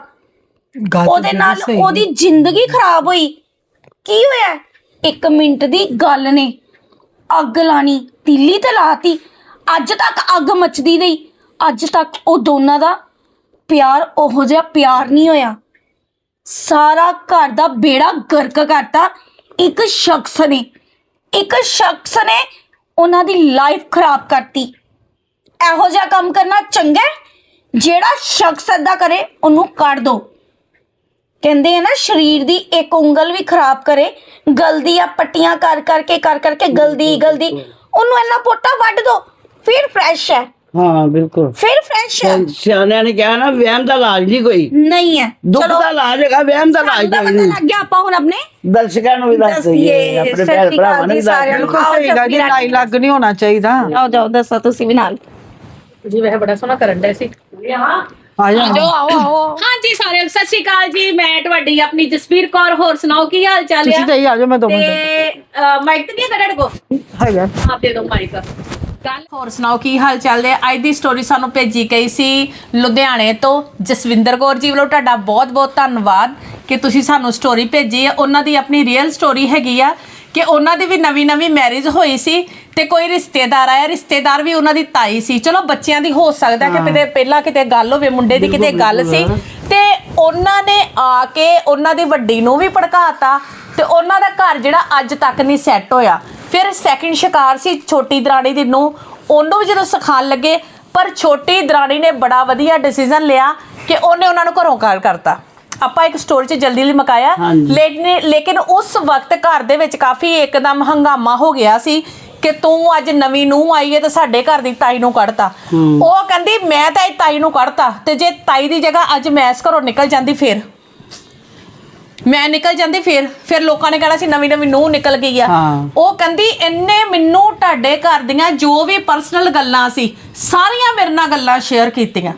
S3: ਗੱਲ
S6: ਉਹਦੇ ਨਾਲ
S3: ਸਹੀ।
S6: ਉਹਦੀ ਜ਼ਿੰਦਗੀ ਖਰਾਬ ਹੋਈ। ਕੀ ਹੋਇਆ? ਇੱਕ ਮਿੰਟ ਦੀ ਗੱਲ ਨੇ। ਅੱਗ ਲਾਣੀ ਤੀਲੀ ਤੇ ਲਾਤੀ। ਅੱਜ ਤੱਕ ਅੱਗ ਮੱਚਦੀ ਰਹੀ ਅੱਜ ਤੱਕ ਉਹ ਦੋਨਾਂ ਦਾ ਪਿਆਰ ਉਹੋ ਜਿਹਾ ਪਿਆਰ ਨਹੀਂ ਹੋਇਆ। ਸਾਰਾ ਘਰ ਦਾ ਬੇੜਾ ਗਰਕ ਕਰਤਾ। ਇੱਕ ਸ਼ਖਸ ਨੇ। ਇੱਕ ਸ਼ਖਸ ਨੇ ਉਹਨਾਂ ਦੀ ਲਾਈਫ ਖਰਾਬ ਕਰਤੀ। ਇਹੋ ਜਿਹਾ ਕੰਮ ਕਰਨਾ ਚੰਗਾ ਹੈ? ਜਿਹੜਾ ਸ਼ਖਸ ਏਦਾਂ ਕਰੇ ਉਹਨੂੰ ਕੱਢ ਦੋ। ਕਹਿੰਦੇ ਆ ਨਾ ਸਰੀਰ ਦੀ ਇੱਕ ਉਂਗਲ ਵੀ ਖਰਾਬ ਕਰੇ ਗਲਦੀ ਆ ਪੱਟੀਆਂ ਕਰ ਕਰਕੇ ਕਰ ਕਰਕੇ ਗਲਦੀ ਗਲਦੀ ਉਹਨੂੰ ਇੰਨਾ ਪੋਟਾ ਵੱਢ ਦੋ ਫਿਰ ਫਰੈਸ਼ ਹੈ।
S7: ਹਾਂ ਬਿਲਕੁਲ।
S6: ਫਿਰ ਫਰੈਸ਼ ਹੈ।
S7: ਸਿਆਣਿਆਂ ਨੇ ਕਿਹਾ ਨਾ ਵਹਿਮ ਦਾ ਇਲਾਜ ਨਹੀਂ ਕੋਈ।
S6: ਨਹੀਂ ਹੈ।
S7: ਦੁੱਖ ਦਾ ਇਲਾਜ ਹੈਗਾ ਵਹਿਮ ਦਾ ਇਲਾਜ
S6: ਸਾਨੂੰ ਤਾਂ ਪਤਾ
S7: ਨਹੀਂ।
S6: ਲੱਗ ਗਿਆ ਆਪਾਂ ਹੁਣ ਆਪਣੇ
S7: ਦਰਸ਼ਕਾਂ ਨੂੰ ਵੀ ਦੱਸ ਦਈਏ
S6: ਦੱਸੀਏ,
S7: ਆਪਣੇ
S6: ਸਤਿ
S7: ਭੈਣ
S6: ਸ਼੍ਰੀ
S7: ਭਰਾਵਾਂ
S6: ਅਕਾਲ
S7: ਨੂੰ ਵੀ
S6: ਜੀ
S7: ਦੱਸ
S6: ਸਾਰਿਆਂ ਨੂੰ।
S7: ਦਈਏ।
S3: ਬਿਲਕੁਲ ਸਹੀ ਗੱਲ ਜੀ। ਲਾਈ ਲੱਗ ਨਹੀਂ ਹੋਣਾ ਚਾਹੀਦਾ।
S6: ਆਓ ਜਾਓ ਦੱਸੋ ਤੁਸੀਂ ਵੀ ਨਾਲ।
S5: ਜੀ ਵੈਸੇ ਬੜਾ ਸੋਹਣਾ ਕਰਨ ਦੇ ਸੀ।
S3: ਆ ਜਾ।
S5: ਆਓ ਆਓ
S2: ਹਾਂਜੀ ਸਾਰਿਆਂ ਨੂੰ ਸਤਿ ਸ਼੍ਰੀ ਅਕਾਲ ਜੀ। ਮੈਂ ਤੁਹਾਡੀ ਆਪਣੀ ਜਸਵੀਰ ਕੌਰ ਹੋਰ ਸੁਣਾਓ ਕੀ ਹਾਲ ਚਾਲ
S3: ਤੁਸੀਂ ਤਾਂ ਹੀ ਆ ਜਾਓ ਮੈਂ ਦੋ
S2: ਤੇ
S3: ਮਿੰਟ
S2: ਅਹ, ਮਾਈਕ ਤੇ ਨਹੀਂ ਹੈ ਤੁਹਾਡੇ ਕੋਲ?
S3: ਹੈਗਾ।
S2: ਆਪ ਦੇ ਦਿਓ ਮਾਈਕ ਗੱਲ ਹੋਰ ਸੁਣਾਓ ਕੀ ਹਾਲ ਚਾਲ ਹੈ ਅੱਜ ਦੀ ਸਟੋਰੀ ਸਾਨੂੰ ਭੇਜੀ ਗਈ ਸੀ ਲੁਧਿਆਣੇ ਤੋਂ ਜਸਵਿੰਦਰ ਕੌਰ ਜੀ ਵੱਲੋਂ। ਤੁਹਾਡਾ ਬਹੁਤ-ਬਹੁਤ ਧੰਨਵਾਦ ਕਿ ਤੁਸੀਂ ਸਾਨੂੰ ਸਟੋਰੀ ਭੇਜੀ ਹੈ। ਉਹਨਾਂ ਦੀ ਆਪਣੀ ਰੀਅਲ ਸਟੋਰੀ ਹੈਗੀ ਆ। ਕਿ ਉਹਨਾਂ ਦੀ ਵੀ ਨਵੀਂ-ਨਵੀਂ ਮੈਰਿਜ ਹੋਈ ਸੀ ਤੇ ਕੋਈ ਰਿਸ਼ਤੇਦਾਰ ਆਇਆ ਰਿਸ਼ਤੇਦਾਰ ਵੀ ਉਹਨਾਂ ਦੀ ਤਾਈ ਸੀ। ਚਲੋ ਬੱਚਿਆਂ ਦੀ ਹੋ ਸਕਦਾ ਕਿ ਕਿਤੇ ਪਹਿਲਾਂ ਕਿਤੇ ਗੱਲ ਹੋਵੇ ਮੁੰਡੇ ਦੀ ਕਿਤੇ ਗੱਲ ਸੀ। ਤੇ ਉਹਨਾਂ ਨੇ ਆ ਕੇ ਉਹਨਾਂ ਦੀ ਵੱਡੀ ਨੂੰ ਵੀ ਭੜਕਾਤਾ
S8: ਤੇ ਉਹਨਾਂ ਦਾ ਘਰ ਜਿਹੜਾ ਅੱਜ ਤੱਕ ਨਹੀਂ ਸੈੱਟ ਹੋਇਆ। ਫਿਰ ਸੈਕਿੰਡ ਸ਼ਿਕਾਰ ਸੀ ਛੋਟੀ ਦਰਾਣੀ ਦੀ ਨੂੰ ਉਹਨੂੰ ਵੀ ਜਦੋਂ ਸਿਖਾਉਣ ਲੱਗੇ ਪਰ ਛੋਟੀ ਦਰਾਣੀ ਨੇ ਬੜਾ ਵਧੀਆ ਡਿਸੀਜਨ ਲਿਆ ਕਿ ਉਹਨੇ ਉਹਨਾਂ ਨੂੰ ਘਰੋਂ ਕਾਰ ਕਰਤਾ। ਆਪਾਂ ਇੱਕ ਸਟੋਰੀ 'ਚ ਜਲਦੀ ਲਈ ਮਕਾਇਆ।
S7: ਹਾਂਜੀ।
S8: ਲੇਕਿਨ ਲੇਕਿਨ ਉਸ ਵਕਤ ਘਰ ਦੇ ਵਿੱਚ ਕਾਫੀ ਇੱਕਦਮ ਹੰਗਾਮਾ ਹੋ ਗਿਆ ਸੀ ਕਿ ਤੂੰ ਅੱਜ ਨਵੀਂ ਨੂੰ ਆਈ ਹੈ ਤੇ ਸਾਡੇ ਘਰ ਦੀ ਤਾਈ ਨੂੰ ਕੱਢਤਾ। ਉਹ ਕਹਿੰਦੀ ਮੈਂ ਤਾਂ ਇਹ ਤਾਈ ਨੂੰ ਕੱਢਤਾ ਤੇ ਜੇ ਤਾਈ ਦੀ ਜਗ੍ਹਾ ਅੱਜ ਮੈਸ ਘਰੋਂ ਨਿਕਲ ਜਾਂਦੀ ਫੇਰ। ਮੈਂ ਨਿਕਲ ਜਾਂਦੀ ਫੇਰ। ਫਿਰ ਲੋਕਾਂ ਨੇ ਕਹਿਣਾ ਸੀ ਨਵੀਂ ਨਵੀਂ ਨੂੰ ਨਿਕਲ ਗਈ ਆ।
S7: ਹਾਂ।
S8: ਉਹ ਕਹਿੰਦੀ ਇੰਨੇ ਮੈਨੂੰ ਤੁਹਾਡੇ ਘਰ ਦੀਆਂ ਜੋ ਵੀ ਪਰਸਨਲ ਗੱਲਾਂ ਸੀ ਸਾਰੀਆਂ ਮੇਰੇ ਨਾਲ ਗੱਲਾਂ ਸ਼ੇਅਰ ਕੀਤੀਆਂ।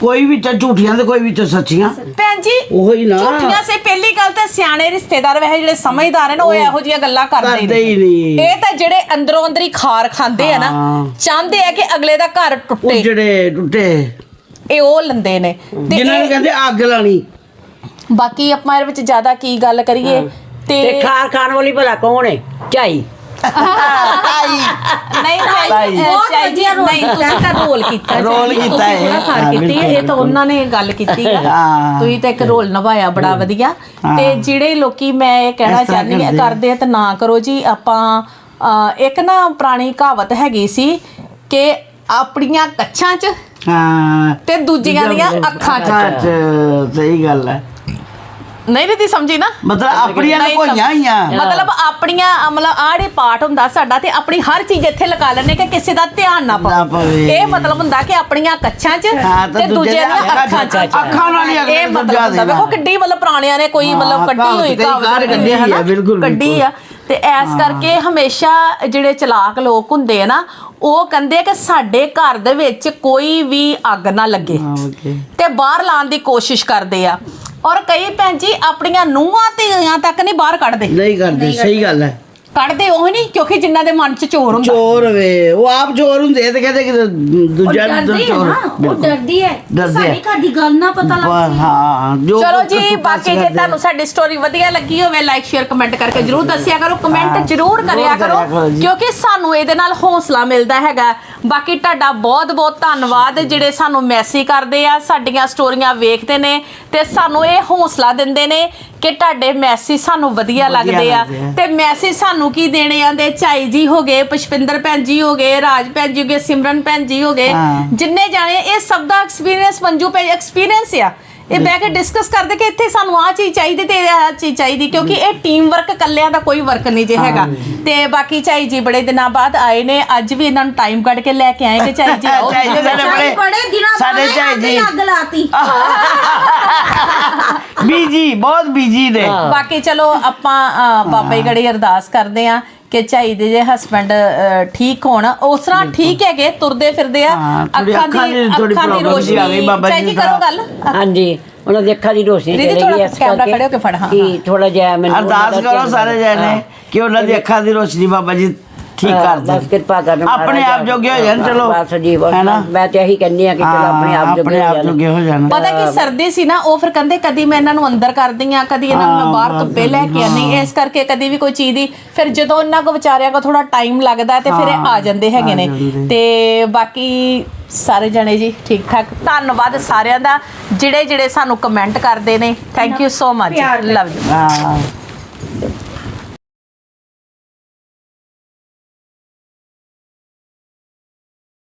S7: ਕੋਈ ਵੀ ਤਾਂ ਝੂਠੀਆਂ ਤੇ ਕੋਈ ਵੀ ਤਾਂ ਸੱਚੀਆਂ।
S8: ਭੈਣ ਜੀ
S7: ਉਹੀ ਨਾ।
S8: ਝੂਠੀਆਂ ਸੇ ਪਹਿਲੀ ਗੱਲ ਤੇ ਸਿਆਣੇ ਰਿਸ਼ਤੇਦਾਰ ਵੈਸੇ ਜਿਹੜੇ ਸਮਝਦਾਰ ਹਨ ਉਹ ਇਹੋ ਜਿਹੀਆਂ ਗੱਲਾਂ ਕਰਦੇ
S7: ਕਰਦੇ ਹੀ ਨਹੀਂ।
S8: ਇਹ ਤਾਂ ਜਿਹੜੇ ਅੰਦਰੋਂ ਅੰਦਰੀ ਖਾਰ ਖਾਂਦੇ ਆ ਨਾ
S7: ਹਾਂ।
S8: ਚਾਹੁੰਦੇ ਆ ਕਿ ਅਗਲੇ ਦਾ ਘਰ
S7: ਉਹ
S8: ਟੁੱਟੇ।
S7: ਜਿਹੜੇ ਟੁੱਟੇ।
S8: ਇਹ ਉਹ ਲੰਦੇ ਨੇ। ਤੇ
S7: ਜਿਨ੍ਹਾਂ ਨੂੰ
S8: ਇਹ-
S7: ਕਹਿੰਦੇ ਅੱਗ ਲਾਣੀ।
S8: ਬਾਕੀ ਆਪਾਂ ਇਹਦੇ ਵਿੱਚ ਜ਼ਿਆਦਾ ਕੀ ਗੱਲ ਕਰੀਏ
S1: ਤੇ
S8: ਤੇ
S1: ਖਾਰ ਖਾਣ ਵਾਲੀ ਭਲਾ ਕੌਣ ਹੈ ਝਾਈ।
S8: ਨਹੀਂ ਭਾਈ
S6: ਬਹੁਤ
S8: ਚਾਹੀ
S6: ਵਧੀਆ ਰੋਲ
S8: ਨਹੀਂ ਤੁਸੀਂ ਤਾਂ ਰੋਲ ਕੀਤਾ
S7: ਰੋਲ
S8: ਚਾਹੀ,
S7: ਕੀਤਾ
S8: ਤੁਸੀਂ
S7: ਹੈ।
S8: ਥੋੜ੍ਹਾ ਖਾਰ
S7: ਹਾਂ,
S8: ਕੀਤੀ ਹੈ। ਇਹ
S7: ਬਿਲਕੁਲ,
S8: ਤਾਂ ਉਹਨਾਂ ਨੇ ਗੱਲ ਕੀਤੀ ਹੈ
S7: ਹਾਂ।
S8: ਤੁਸੀਂ ਤਾਂ ਇੱਕ ਰੋਲ ਨਿਭਾਇਆ ਬੜਾ ਵਧੀਆ। ਤੇ ਜਿਹੜੇ ਲੋਕੀ ਮੈਂ ਇਹ ਕਹਿਣਾ
S7: ਇਸ ਤਰ੍ਹਾਂ
S8: ਚਾਹੁੰਦੀ ਹਾਂ
S7: ਕਰਦੇ ਆ।
S8: ਕਰਦੇ ਆ ਤਾਂ ਨਾ ਕਰੋ ਜੀ। ਆਪਾਂ ਇੱਕ ਨਾ ਪੁਰਾਣੀ ਕਹਾਵਤ ਹੈਗੀ ਸੀ ਕਿ ਆਪਣੀਆਂ ਕੱਛਾਂ 'ਚ
S7: ਹਾਂ।
S8: ਤੇ ਦੂਜੀਆਂ ਦੀਆਂ ਅੱਖਾਂ 'ਚ।
S7: ਅੱਖਾਂ 'ਚ। ਸਹੀ ਗੱਲ ਹੈ।
S8: ਨਹੀਂ ਰੀਤੀ ਸਮਝੀ ਨਾ?
S7: ਮਤਲਬ ਆਪਣੀਆਂ
S8: ਨਹੀਂ
S7: ਲੁਕੋਈਆਂ
S8: ਸਮਝ-
S7: ਹੋਈਆਂ
S8: ਮਤਲਬ ਆਪਣੀਆਂ ਮਤਲਬ ਆੜੇ ਪਾਠ ਹੁੰਦਾ ਸਾਡਾ ਤੇ ਆਪਣੀ ਹਰ ਚੀਜ਼ ਇੱਥੇ ਲਗਾ ਲੈਣੇ ਕਿ ਕਿਸੇ ਦਾ ਧਿਆਨ ਨਾ
S7: ਨਾ
S8: ਪਵੇ।
S7: ਪਵੇ।
S8: ਇਹ ਮਤਲਬ ਹੁੰਦਾ ਕਿ ਆਪਣੀਆਂ ਕੱਛਾਂ 'ਚ
S7: ਹਾਂ,
S8: ਤੇ ਦੂਜੇ ਦੀਆਂ ਅੱਖਾਂ 'ਚ।
S7: ਅੱਖਾਂ ਨਾਲ ਹੀ ਅਗਲੇ
S8: ਇਹ
S7: ਨੂੰ
S8: ਮਤਲਬ
S7: ਸਮਝਾ
S8: ਹੁੰਦਾ।
S7: ਦੇਣਾ।
S8: ਵੇਖੋ ਕਿੱਡੀ ਮਤਲਬ ਪੁਰਾਣਿਆਂ ਨੇ ਕੋਈ
S7: ਹਾਂ,
S8: ਮਤਲਬ ਕੱਢੀ
S7: ਕਹਾਵਤ
S8: ਹੋਈ
S7: ਕਈ
S8: ਕਹਾਵਤ
S7: ਕੱਢੀ
S8: ਹੈ ਨਾ?
S7: ਬਿਲਕੁਲ,
S8: ਕੱਢੀ
S7: ਬਿਲਕੁਲ।
S8: ਆ। ਤੇ ਐਸ ਕਰਕੇ ਹਮੇਸ਼ਾ ਜਿਹੜੇ ਚਲਾਕ ਲੋਕ ਹੁੰਦੇ ਆ ਨਾ ਉਹ ਕਹਿੰਦੇ ਆ ਕਿ ਸਾਡੇ ਘਰ ਦੇ ਵਿੱਚ ਕੋਈ ਵੀ ਅੱਗ ਨਾ ਲੱਗੇ।
S7: ਹਾਂ
S8: ਤੇ ਬਾਹਰ ਲਾਉਣ ਦੀ ਕੋਸ਼ਿਸ਼ ਕਰਦੇ ਆ। ਔਰ ਕਈ ਭੈਣ ਜੀ, ਆਪਣੀਆਂ ਨੂੰਹਾਂ ਧੀਆਂ ਤੱਕ ਨਹੀਂ ਬਾਹਰ ਕੱਢਦੇ।
S7: ਨਹੀਂ ਕਰਦੇ, ਸਹੀ ਗੱਲ ਹੈ।
S8: ਕੱਢਦੇ ਉਹ ਨਹੀਂ ਕਿਉਂਕਿ ਜਿਨ੍ਹਾਂ ਦੇ ਮਨ 'ਚ ਚੋਰ ਹੁੰਦਾ।
S7: ਚੋਰ ਵੇ ਉਹ ਆਪ ਚੋਰ ਹੁੰਦੇ ਤੇ ਕਹਿੰਦੇ ਕਿ ਦੂਜਾ
S6: ਡਰਦੀ ਹੈ
S7: ਚੋਰ।
S6: ਨਾ ਉਹ
S7: ਬਿਲਕੁਲ।
S6: ਡਰਦੀ ਹੈ। ਸਾਡੀ ਘਰ ਦੀ ਗੱਲ ਨਾ ਪਤਾ ਲੱਗ
S7: ਹਾਂ ਜੋ
S8: ਚਲੋ ਜੀ ਬਾਕੀ ਜੇ ਤੁਹਾਨੂੰ ਸਾਡੀ ਸਟੋਰੀ ਵਧੀਆ ਲੱਗੀ ਹੋਵੇ ਲਾਈਕ ਸ਼ੇਅਰ ਕਮੈਂਟ ਕਰਕੇ ਜਰੂਰ ਦੱਸਿਆ ਕਰੋ। ਕਮੈਂਟ ਜਰੂਰ ਕਰਿਆ ਕਰੋ। ਕਿਉਂਕਿ ਸਾਨੂੰ ਇਹਦੇ ਨਾਲ ਹੌਸਲਾ ਮਿਲਦਾ ਹੈਗਾ। ਬਾਕੀ ਤੁਹਾਡਾ ਬਹੁਤ ਬਹੁਤ ਧੰਨਵਾਦ ਜਿਹੜੇ ਸਾਨੂੰ ਮੈਸੇਜ ਕਰਦੇ ਆ ਸਾਡੀਆਂ ਸਟੋਰੀਆਂ ਵੇਖਦੇ ਨੇ ਤੇ ਸਾਨੂੰ ਇਹ ਹੌਸਲਾ ਦਿੰਦੇ ਨੇ ਕਿ ਤੁਹਾਡੇ ਮੈਸੇਜ ਸਾਨੂੰ ਵਧੀਆ ਲੱਗਦੇ ਆ
S7: ਲੱਗਦੇ ਆ।
S8: ਤੇ ਮੈਸੇਜ ਸਾਨੂੰ ਕੀ ਦੇਣੇ ਆਂਦੇ ਝਾਈ ਜੀ ਹੋ ਗਏ ਪੁਸ਼ਪਿੰਦਰ ਭੈਣ ਜੀ ਹੋ ਗਏ ਰਾਜ ਭੈਣ ਜੀ ਹੋ ਗਏ ਸਿਮਰਨ ਭੈਣ ਜੀ ਹੋ ਗਏ
S7: ਹਾਂ।
S8: ਜਿੰਨੇ ਜਾਣੇ ਇਹ ਸਭ ਦਾ ਐਕਸਪੀਰੀਅੰਸ ਮੰਜੂ ਪੈ ਐਕਸਪੀਰੀਅੰਸ ਆ ਇਹ ਬਹਿ ਕੇ ਡਿਸਕਸ ਕਰਦੇ ਕਿ ਇੱਥੇ ਸਾਨੂੰ ਆਹ ਚੀਜ਼ ਚਾਹੀਦੀ ਤੇ ਆਹ ਚੀਜ਼ ਚਾਹੀਦੀ ਕਿਉਂਕਿ ਇਹ ਟੀਮ ਵਰਕ ਕੱਲਿਆਂ ਦਾ ਕੋਈ ਵਰਕ ਨਹੀਂ ਜੇ ਹੈਗਾ। ਤੇ ਬਾਕੀ ਚਾਈ ਜੀ ਬੜੇ ਦਿਨਾਂ ਬਾਅਦ ਆਏ ਨੇ ਅੱਜ ਵੀ ਇਹਨਾਂ ਨੂੰ ਟਾਈਮ ਕੱਢ ਕੇ ਲੈ ਕੇ ਆਏ ਕਿ ਚਾਈ ਜੀ। ਆਓ
S7: ਚਾਈ ਜੀ ਸਾਡੇ ਬੜੇ
S6: ਬੜੇ ਦਿਨਾਂ
S7: ਸਾਡੇ
S6: ਬਾਅਦ
S7: ਚਾਈ
S6: ਅੱਗ
S7: ਜੀ।
S6: ਅੱਗ ਲਾਤੀ।
S7: ਬੀਜੀ ਬਹੁਤ ਬੀਜੀ ਨੇ।
S8: ਬਾਕੀ ਚਲੋ ਆਪਾਂ ਬਾਬਾ ਜੀ ਗੜੀ ਅਰਦਾਸ ਕਰਦੇ ਆ ਕਿ ਝਾਈ ਦੇ ਜੇ ਹਸਬੰਡ ਠੀਕ ਹੋਣ ਉਸ ਤਰ੍ਹਾਂ ਠੀਕ ਹੈਗੇ ਤੁਰਦੇ ਫਿਰਦੇ ਆ ਅੱਖਾਂ ਦੀ ਅੱਖਾਂ ਦੀ ਰੋਸ਼ਨੀ
S7: ਬਾਬਾ ਜੀ।
S8: ਕਰੋ ਗੱਲ
S1: ਹਾਂਜੀ ਉਹਨਾਂ ਦੀ ਅੱਖਾਂ ਦੀ ਰੋਸ਼ਨੀ ਚਲੀ ਗਈ ਇਸ
S8: ਕੈਮਰਾ
S1: ਕਰਕੇ
S8: ਖੜੇ ਹੋ ਕੇ ਫੜ, ਹਾਂ।
S1: ਥੋੜਾ ਜਿਹਾ ਮੈਨੂੰ
S7: ਅਰਦਾਸ ਕਰੋ ਸਾਰੇ। ਜਣੇ ਕਿ ਉਹਨਾਂ ਦੀ ਅੱਖਾਂ ਦੀ ਰੋਸ਼ਨੀ ਬਾਬਾ ਜੀ ਠੀਕ ਕਰ
S1: ਬਸ ਕਿਰਪਾ ਕਰਨ
S7: ਆਪਣੇ ਆਪ ਜੋਗੇ ਹੋ ਜਾਣ ਚਲੋ
S1: ਬਸ ਜੀ ਬਸ? ਮੈਂ ਤੇ ਇਹੀ ਕਹਿੰਦੀ ਆ ਕਿ ਚਲੋ ਆਪਣੇ ਆਪ ਜੋਗੇ
S7: ਆਪਣੇ
S1: ਹੋ
S7: ਆਪ
S1: ਜਾਣ।
S7: ਜੋਗੇ ਹੋ ਜਾਣ।
S8: ਪਤਾ ਕੀ ਸਰਦੀ ਸੀ ਨਾ ਉਹ ਫਿਰ ਕਹਿੰਦੇ ਕਦੀ ਮੈਂ ਇਹਨਾਂ ਨੂੰ ਅੰਦਰ ਕਰਦੀ ਆ ਕਦੀ ਇਹਨਾਂ ਨੂੰ ਮੈਂ ਬਾਹਰ ਧੁੱਪੇ ਲੈ ਕੇ ਆਨੀ ਇਸ ਕਰਕੇ ਕਦੀ ਵੀ ਕੋਈ ਚੀਜ਼ ਦੀ ਫਿਰ ਜਦੋਂ ਇਹਨਾਂ ਕੋ ਵਿਚਾਰਿਆਂ ਕੋ ਥੋੜਾ ਟਾਈਮ ਲੱਗਦਾ ਤੇ ਫਿਰ ਇਹ ਆ ਜਾਂਦੇ ਹੈਗੇ ਨੇ। ਤੇ ਬਾਕੀ ਸਾਰੇ ਜਣੇ ਜੀ ਠੀਕ ਠਾਕ ਧੰਨਵਾਦ ਸਾਰਿਆਂ ਦਾ। ਜਿਹੜੇ ਜਿਹੜੇ ਸਾਨੂੰ ਕਮੈਂਟ ਕਰਦੇ ਨੇ thank you so much love you
S7: ਹਾਂ।